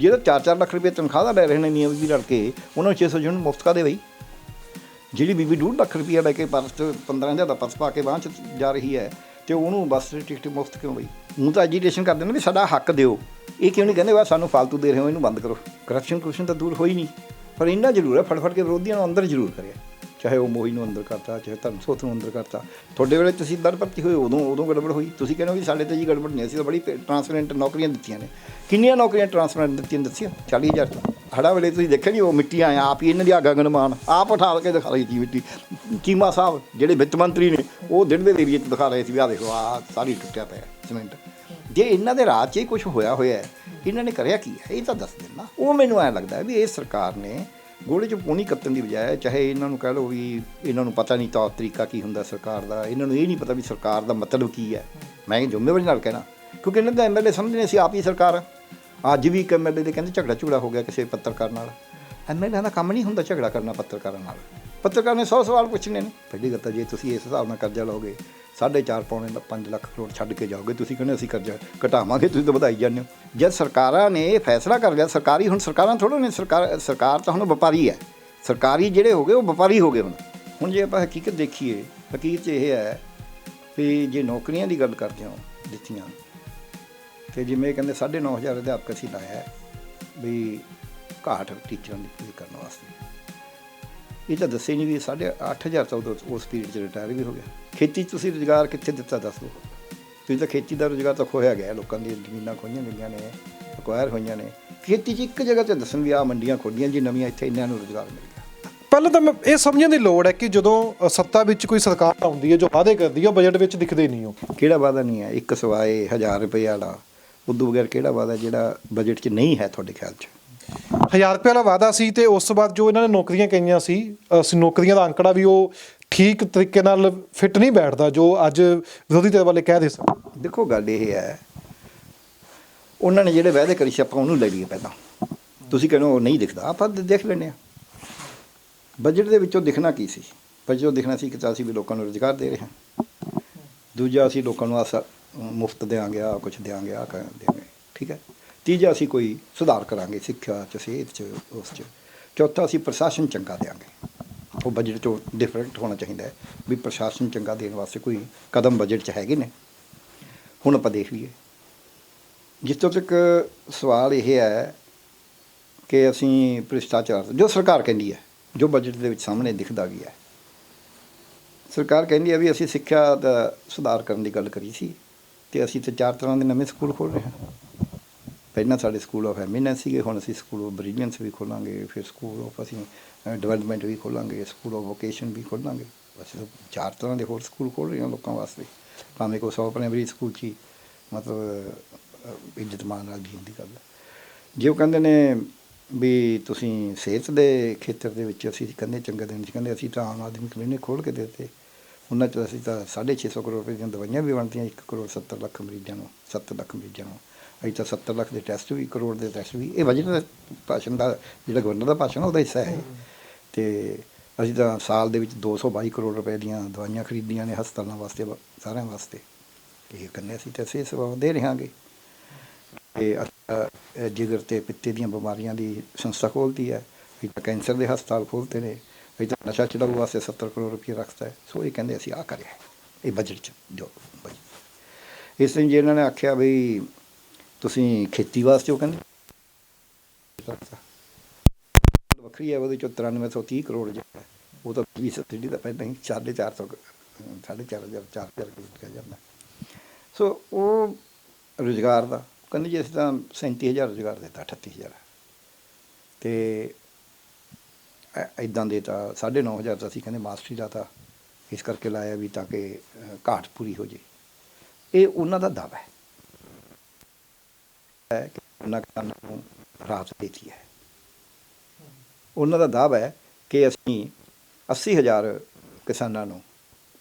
ਜਿਹੜਾ 4-4 ਲੱਖ ਰੁਪਏ ਤਨਖਾਹ ਦਾ ਲੈ ਰਹੇ ਨੇ ਨਿਯਮ ਵੀ ਲੜਕੇ, ਉਹਨਾਂ ਨੂੰ 600 ਯੂਨਿਟ ਮੁਫਤ ਕਾਦੇ ਬਈ। ਜਿਹੜੀ ਬੀਬੀ 2 ਲੱਖ ਰੁਪਏ ਲੈ ਕੇ ਪਰਸ 'ਚ 15000 ਦਾ ਪਰਸ ਪਾ ਕੇ ਬਾਂਹ 'ਚ ਜਾ ਰਹੀ ਹੈ ਤੇ ਉਹਨੂੰ ਬੱਸ ਦੀ ਟਿਕਟ ਮੁਫਤ ਕਿਉਂ ਬਈ? ਹੁਣ ਤਾਂ ਐਜੀਟੇਸ਼ਨ ਕਰਦੇ ਨੇ ਵੀ ਸਾਡਾ ਹੱਕ ਦਿਓ। ਇਹ ਕਿਉਂ ਨਹੀਂ ਕਹਿੰਦੇ ਵਾ ਸਾਨੂੰ ਫालतू ਦੇ ਰਹੇ ਹੋ, ਇਹਨੂੰ ਬੰਦ ਕਰੋ। ਕਰਪਸ਼ਨ ਕੁਸ਼ਨ ਤਾਂ ਦੂਰ ਹੋਈ ਨਹੀਂ। ਪਰ ਇੰਨਾ ਜ਼ਰੂਰ ਹੈ, ਫੜ ਫੜ ਕੇ ਵਿਰੋਧੀਆਂ ਨੂੰ ਅੰਦਰ ਜ਼ਰੂਰ ਕਰਿਆ। ਚਾਹੇ ਉਹ ਮੋਹੀ ਨੂੰ ਅੰਦਰ ਕਰਤਾ, ਚਾਹੇ ਧਰਮਸੋਤ ਨੂੰ ਅੰਦਰ ਕਰਤਾ। ਤੁਹਾਡੇ ਵੇਲੇ ਤੁਸੀਂ ਦਰ ਭਰਤੀ ਹੋਏ, ਉਦੋਂ ਉਦੋਂ ਗੜਬੜ ਹੋਈ। ਤੁਸੀਂ ਕਹਿੰਦੇ ਵੀ ਸਾਡੇ ਤੇ ਜੀ ਗੜਬੜ ਨਹੀਂ, ਅਸੀਂ ਤਾਂ ਬੜੀ ਟ੍ਰਾਂਸਪੇਰੈਂਟ ਨੌਕਰੀਆਂ ਦਿੱਤੀਆਂ ਨੇ। ਕਿੰਨੀਆਂ ਨੌਕਰੀਆਂ ਟ੍ਰਾਂਸਪੇਰੈਂਟ ਦਿੱਤੀਆਂ ਦੱਸਿਆ 40000 ਤੋਂ। ਹੜਾ ਵੇਲੇ ਤੁਸੀਂ ਦੇਖਿਆ ਨਹੀਂ, ਉਹ ਮਿੱਟੀ ਆਇਆ ਆਪ ਹੀ ਇਹਨਾਂ ਦੀ ਗਗਨ ਗਣਮਾਨ ਆਪ ਉਠਾ ਕੇ ਦਿਖਾ ਰਹੀ ਸੀ ਮਿੱਟੀ। ਚੀਮਾ ਸਾਹਿਬ, ਜਿਹੜੇ ਵਿੱਤ ਮੰਤਰੀ ਨੇ, ਉਹ ਦਿਨ ਦੇ ਏਰੀਏ 'ਚ ਦਿਖਾ ਰਹੇ ਸੀ ਵੀ ਆਹ ਦੇਖੋ ਆ ਸਾਰੀ ਟੁੱਟਿਆ ਪਿਆ ਸੀਮੈਂਟ। ਜੇ ਇਹਨਾਂ ਦੇ ਰਾਜ 'ਚ ਹੀ ਕੁਝ ਹੋਇਆ ਹੋਇਆ ਇਹਨਾਂ ਨੇ ਕਰਿਆ ਕੀ ਹੈ? ਇਹ ਤਾਂ ਦੱਸ ਦੇਣਾ ਉਹ ਮੈਨੂੰ ਐਂ ਲੱਗਦਾ ਵੀ ਇਹ ਸਰਕਾਰ ਨੇ ਗੋਲੇ 'ਚ ਪੂਣੀ ਕੱਤਣ ਦੀ ਬਜਾਏ ਚਾਹੇ ਇਹਨਾਂ ਨੂੰ ਕਹਿ ਲਓ ਵੀ ਇਹਨਾਂ ਨੂੰ ਪਤਾ ਨਹੀਂ ਤੌਰ ਤਰੀਕਾ ਕੀ ਹੁੰਦਾ ਸਰਕਾਰ ਦਾ, ਇਹਨਾਂ ਨੂੰ ਇਹ ਨਹੀਂ ਪਤਾ ਵੀ ਸਰਕਾਰ ਦਾ ਮਤਲਬ ਕੀ ਹੈ। ਮੈਂ ਜ਼ਿੰਮੇਵਾਰੀ ਨਾਲ ਕਹਿਣਾ, ਕਿਉਂਕਿ ਇਹਨਾਂ ਦਾ ਐਮਐਲਏ ਸਮਝਦੇ ਸੀ ਆਪ ਹੀ ਸਰਕਾਰ ਅੱਜ ਵੀ ਇੱਕ ਐਮਐਲਏ ਦੇ ਕਹਿੰਦੇ ਝਗੜਾ ਝੁਗੜਾ ਹੋ ਗਿਆ ਕਿਸੇ ਪੱਤਰਕਾਰ ਨਾਲ। ਐਮਐਲਏ ਦਾ ਕੰਮ ਨਹੀਂ ਹੁੰਦਾ ਝਗੜਾ ਕਰਨਾ ਪੱਤਰਕਾਰਾਂ ਨਾਲ। ਪੱਤਰਕਾਰ ਨੇ 100 ਸਵਾਲ ਪੁੱਛਣੇ ਨੇ। ਪਹਿਲੀ ਗੱਲ ਤਾਂ ਜੇ ਤੁਸੀਂ ਇਸ ਹਿਸਾਬ ਨਾਲ ਕਰਜ਼ਾ ਲਓਗੇ 4.5 ਪੌਣੇ 5 ਲੱਖ ਕਰੋੜ ਛੱਡ ਕੇ ਜਾਓਗੇ, ਤੁਸੀਂ ਕਹਿੰਦੇ ਅਸੀਂ ਕਰਜ਼ਾ ਘਟਾਵਾਂਗੇ, ਤੁਸੀਂ ਤਾਂ ਵਧਾਈ ਜਾਂਦੇ ਹੋ। ਜਦ ਸਰਕਾਰਾਂ ਨੇ ਇਹ ਫੈਸਲਾ ਕਰ ਲਿਆ, ਸਰਕਾਰੀ ਹੁਣ ਸਰਕਾਰਾਂ ਥੋੜ੍ਹਾ ਨੇ, ਸਰਕਾਰ ਸਰਕਾਰ ਤਾਂ ਹੁਣ ਵਪਾਰੀ ਹੈ। ਸਰਕਾਰੀ ਜਿਹੜੇ ਹੋ ਗਏ, ਉਹ ਵਪਾਰੀ ਹੋ ਗਏ ਹੁਣ। ਹੁਣ ਜੇ ਆਪਾਂ ਹਕੀਕਤ ਦੇਖੀਏ, ਹਕੀਕਤ ਇਹ ਹੈ ਵੀ ਜੇ ਨੌਕਰੀਆਂ ਦੀ ਗੱਲ ਕਰਦੇ ਹਾਂ ਦਿੱਤੀਆਂ, ਤੇ ਜਿਵੇਂ ਕਹਿੰਦੇ 9500 ਅਧਿਆਪਕ ਅਸੀਂ ਲਾਇਆ ਵੀ ਘਾਟ ਟੀਚਰਾਂ ਦੀ ਪੂਰੀ ਕਰਨ ਵਾਸਤੇ। ਇਹ ਤਾਂ ਦੱਸੇ ਨਹੀਂ ਵੀ 8500 ਤਾਂ ਉਸ ਪੀਰੀਅਡ 'ਚ ਰਿਟਾਇਰ ਵੀ ਹੋ ਗਿਆ। ਖੇਤੀ 'ਚ ਤੁਸੀਂ ਰੁਜ਼ਗਾਰ ਕਿੱਥੇ ਦਿੱਤਾ ਦੱਸ ਦਿਓ। ਤੁਸੀਂ ਤਾਂ ਖੇਤੀ ਦਾ ਰੁਜ਼ਗਾਰ ਤਾਂ ਖੋਇਆ ਗਿਆ ਲੋਕਾਂ ਦੀਆਂ ਜ਼ਮੀਨਾਂ ਖੋਈਆਂ ਗਈਆਂ ਨੇ ਅਕਵਾਇਰ ਹੋਈਆਂ ਨੇ। ਖੇਤੀ 'ਚ ਇੱਕ ਜਗ੍ਹਾ ਤੇ ਦੱਸਣ ਵੀ ਆ ਮੰਡੀਆਂ ਖੋਲੀਆਂ ਜੀ ਨਵੀਆਂ ਇੱਥੇ ਇਹਨਾਂ ਨੂੰ ਰੁਜ਼ਗਾਰ ਮਿਲ ਗਿਆ। ਪਹਿਲਾਂ ਤਾਂ ਮੈਂ ਇਹ ਸਮਝਣ ਦੀ ਲੋੜ ਹੈ ਕਿ ਜਦੋਂ ਸੱਤਾ ਵਿੱਚ ਕੋਈ ਸਰਕਾਰ ਆਉਂਦੀ ਹੈ ਜੋ ਵਾਅਦੇ ਕਰਦੀ ਹੈ ਉਹ ਬਜਟ ਵਿੱਚ ਦਿਖਦੇ ਨਹੀਂ ਉਹ। ਕਿਹੜਾ ਵਾਅਦਾ ਨਹੀਂ ਹੈ? ਇੱਕ ਸਵਾਏ 1000 ਰੁਪਏ ਵਾਲਾ। ਉਦੋਂ ਬਗੈਰ ਕਿਹੜਾ ਵਾਅਦਾ ਜਿਹੜਾ ਬਜਟ 'ਚ ਨਹੀਂ ਹੈ ਤੁਹਾਡੇ ਖਿਆਲ 'ਚ? 1000 ਰੁਪਏ ਵਾਲਾ ਵਾਅਦਾ ਸੀ ਤੇ ਉਸ ਤੋਂ ਬਾਅਦ ਜੋ ਇਹਨਾਂ ਨੇ ਨੌਕਰੀਆਂ ਕਹੀਆਂ ਸੀ ਅ, ਨੌਕਰੀਆਂ ਦਾ ਅੰਕੜਾ ਵੀ ਉਹ ਠੀਕ ਤਰੀਕੇ ਨਾਲ ਫਿੱਟ ਨਹੀਂ ਬੈਠਦਾ ਜੋ ਅੱਜ ਵਿਰੋਧੀ ਧਿਰ ਵਾਲੇ ਕਹਿ ਰਹੇ ਸਨ। ਦੇਖੋ ਗੱਲ ਇਹ ਹੈ ਉਹਨਾਂ ਨੇ ਜਿਹੜੇ ਵਾਅਦੇ ਕਰੀ ਸੀ ਆਪਾਂ ਉਹਨੂੰ ਲੈ ਲਈਏ ਪਹਿਲਾਂ। ਤੁਸੀਂ ਕਹਿੰਦੇ ਉਹ ਨਹੀਂ ਦਿਖਦਾ ਆਪਾਂ ਦੇਖ ਲੈਂਦੇ ਆ ਬਜਟ ਦੇ ਵਿੱਚੋਂ ਦਿਖਣਾ ਕੀ ਸੀ? ਬਜਟ ਦਿਖਣਾ ਸੀ ਕਿ ਅਸੀਂ ਵੀ ਲੋਕਾਂ ਨੂੰ ਰੁਜ਼ਗਾਰ ਦੇ ਰਹੇ ਹਾਂ। ਦੂਜਾ ਅਸੀਂ ਲੋਕਾਂ ਨੂੰ ਆਸ ਮੁਫਤ ਦੇਾਂਗੇ ਆ ਕੁਝ ਦੇਾਂਗੇ ਆ ਦੇਾਂਗੇ ਠੀਕ ਹੈ? ਤੀਜਾ ਅਸੀਂ ਕੋਈ ਸੁਧਾਰ ਕਰਾਂਗੇ ਸਿੱਖਿਆ ਚ, ਸਿਹਤ ਚ, ਉਸ ਚ। ਚੌਥਾ ਅਸੀਂ ਪ੍ਰਸ਼ਾਸਨ ਚੰਗਾ ਦੇਾਂਗੇ ਉਹ ਬਜਟ ਚੋਂ ਡਿਫਰੈਂਟ ਹੋਣਾ ਚਾਹੀਦਾ ਹੈ ਵੀ ਪ੍ਰਸ਼ਾਸਨ ਚੰਗਾ ਦੇਣ ਵਾਸਤੇ ਕੋਈ ਕਦਮ ਬਜਟ ਚ ਹੈਗੇ ਨੇ। ਹੁਣ ਆਪਾਂ ਦੇਖ ਲਈਏ। ਜਿੱਥੋਂ ਤੱਕ ਸਵਾਲ ਇਹ ਹੈ ਕਿ ਅਸੀਂ ਭ੍ਰਿਸ਼ਟਾਚਾਰ ਜੋ ਸਰਕਾਰ ਕਹਿੰਦੀ ਹੈ, ਜੋ ਬਜਟ ਦੇ ਵਿੱਚ ਸਾਹਮਣੇ ਦਿਖਦਾ ਵੀ ਹੈ। ਸਰਕਾਰ ਕਹਿੰਦੀ ਹੈ ਵੀ ਅਸੀਂ ਸਿੱਖਿਆ ਦਾ ਸੁਧਾਰ ਕਰਨ ਦੀ ਗੱਲ ਕਰੀ ਸੀ ਤੇ ਅਸੀਂ ਤੇ ਚਾਰ ਤਰ੍ਹਾਂ ਦੇ ਨਵੇਂ ਸਕੂਲ ਖੋਲ ਰਹੇ ਹਾਂ। ਪਹਿਲਾਂ ਸਾਡੇ ਸਕੂਲ ਆਫ ਐਮੀਨੈਂਸ ਸੀਗੇ ਹੁਣ ਅਸੀਂ ਸਕੂਲ ਆਫ ਬ੍ਰਿਲੀਅੰਸ ਵੀ ਖੋਲਾਂਗੇ ਫਿਰ ਸਕੂਲ ਆਫ ਅਸੀਂ ਡਿਵੈਲਪਮੈਂਟ ਵੀ ਖੋਲਾਂਗੇ ਸਕੂਲ ਆਫ ਵੋਕੇਸ਼ਨ ਵੀ ਖੋਲਾਂਗੇ। ਅਸੀਂ ਚਾਰ ਤਰ੍ਹਾਂ ਦੇ ਹੋਰ ਸਕੂਲ ਖੋਲ ਰਹੇ ਹਾਂ ਲੋਕਾਂ ਵਾਸਤੇ। ਭਾਵੇਂ ਕੋਈ 100 ਪ੍ਰਾਇਮਰੀ ਸਕੂਲ 'ਚ ਹੀ ਮਤਲਬ ਅਹ, ਇੱਜ਼ਤ ਮਾਣ ਨਾਲ ਜੀਣ ਦੀ ਗੱਲ। ਜੇ ਉਹ ਕਹਿੰਦੇ ਨੇ ਵੀ ਤੁਸੀਂ ਸਿਹਤ ਦੇ ਖੇਤਰ ਦੇ ਵਿੱਚ ਅਸੀਂ ਕਹਿੰਦੇ ਚੰਗਾ ਦਿਨ ਚ ਕਹਿੰਦੇ ਅਸੀਂ ਤਾਂ ਆਮ ਆਦਮੀ ਕਲੀਨਿਕ ਖੋਲ ਕੇ ਦੇ ਦਿੱਤੇ। ਉਹਨਾਂ ਚ ਅਸੀਂ ਤਾਂ 650 ਕਰੋੜ ਰੁਪਏ ਦੀਆਂ ਦਵਾਈਆਂ ਵੀ ਬਣਦੀਆਂ 1 ਕਰੋੜ 70 ਲੱਖ ਮਰੀਜ਼ਾਂ ਨੂੰ 7 ਲੱਖ ਮਰੀਜ਼ਾਂ ਨੂੰ। ਅਸੀਂ ਤਾਂ 70 ਲੱਖ ਦੇ ਟੈਸਟ ਵੀ, ਕਰੋੜ ਦੇ ਟੈਸਟ ਵੀ। ਇਹ ਬਜਟ ਭਾਸ਼ਣ ਦਾ, ਜਿਹੜਾ ਗਵਰਨਰ ਦਾ ਭਾਸ਼ਣ ਉਹਦਾ ਹਿੱਸਾ ਹੈ ਤੇ ਅਸੀਂ ਤਾਂ ਸਾਲ ਦੇ ਵਿੱਚ 222 ਕਰੋੜ ਰੁਪਏ ਦੀਆਂ ਦਵਾਈਆਂ ਖਰੀਦੀਆਂ ਨੇ ਹਸਪਤਾਲਾਂ ਵਾਸਤੇ ਵਾ- ਸਾਰਿਆਂ ਵਾਸਤੇ। ਇਹ ਕਹਿੰਦੇ ਅਸੀਂ ਤਾਂ ਸਿਹਤ ਸੇਵਾਵਾਂ ਦੇ ਰਹਾਂਗੇ। ਤੇ ਅ- ਜਿਗਰ ਤੇ ਪਿੱਤੇ ਦੀਆਂ ਬਿਮਾਰੀਆਂ ਦੀ ਸੰਸਥਾ ਖੋਲ੍ਹਦੀ ਹੈ। ਅਸੀਂ ਤਾਂ ਕੈਂਸਰ ਦੇ ਹਸਪਤਾਲ ਖੋਲ੍ਹਦੇ ਨੇ। ਅਸੀਂ ਤਾਂ ਨਸ਼ਾ ਛਡਾਊ ਵਾਸਤੇ 70 ਕਰੋੜ ਰੁਪਏ ਰੱਖਦਾ ਹੈ। ਸੋ ਇਹ ਕਹਿੰਦੇ ਅਸੀਂ ਆ ਕਰਿਆ ਇਹ ਬਜਟ ਚ ਜੋ ਬਜਟ ਇਸ ਤਰ੍ਹਾਂ ਜੇ ਇਹਨਾਂ ਨੇ ਆਖਿਆ ਵੀ ਤੁਸੀਂ ਖੇਤੀ ਵਾਸਤੇ ਉਹ ਕਹਿੰਦੇ? ਵੱਖਰੀ ਹੈ, ਉਹਦੇ ਚੋਂ 9330 ਕਰੋੜ ਜਿਹੜਾ, ਉਹ ਤਾਂ ਵੀ ਸਬਸਿਡੀ ਦਾ ਪਹਿਲਾਂ ਹੀ 450 4.5000 4000 ਕਿਲੋ ਕਿਹਾ ਜਾਂਦਾ। ਸੋ ਉਹ ਰੁਜ਼ਗਾਰ ਦਾ ਕਹਿੰਦੇ ਜੀ ਅਸੀਂ ਤਾਂ 37000 ਰੁਜ਼ਗਾਰ ਦਿੱਤਾ 38000 ਤੇ ਇਦਾਂ ਦੇ ਤਾਂ 9500 ਤਾਂ ਅਸੀਂ ਕਹਿੰਦੇ ਮਾਸਟਰੀ ਦਾ ਤਾਂ ਇਸ ਕਰਕੇ ਲਾਇਆ ਵੀ ਤਾਂ ਕਿ ਘਾਟ ਪੂਰੀ ਹੋ ਜੇ। ਇਹ ਉਹਨਾਂ ਦਾ ਦਾਅਵਾ ਹੈ। ਹੈ ਕਿ ਉਹਨਾਂ ਕਿਸਾਨਾਂ ਨੂੰ ਰਾਹਤ ਦੇਤੀ ਹੈ। ਉਹਨਾਂ ਦਾ ਦਾਅਵਾ ਹੈ ਕਿ ਅਸੀਂ 80000 ਕਿਸਾਨਾਂ ਨੂੰ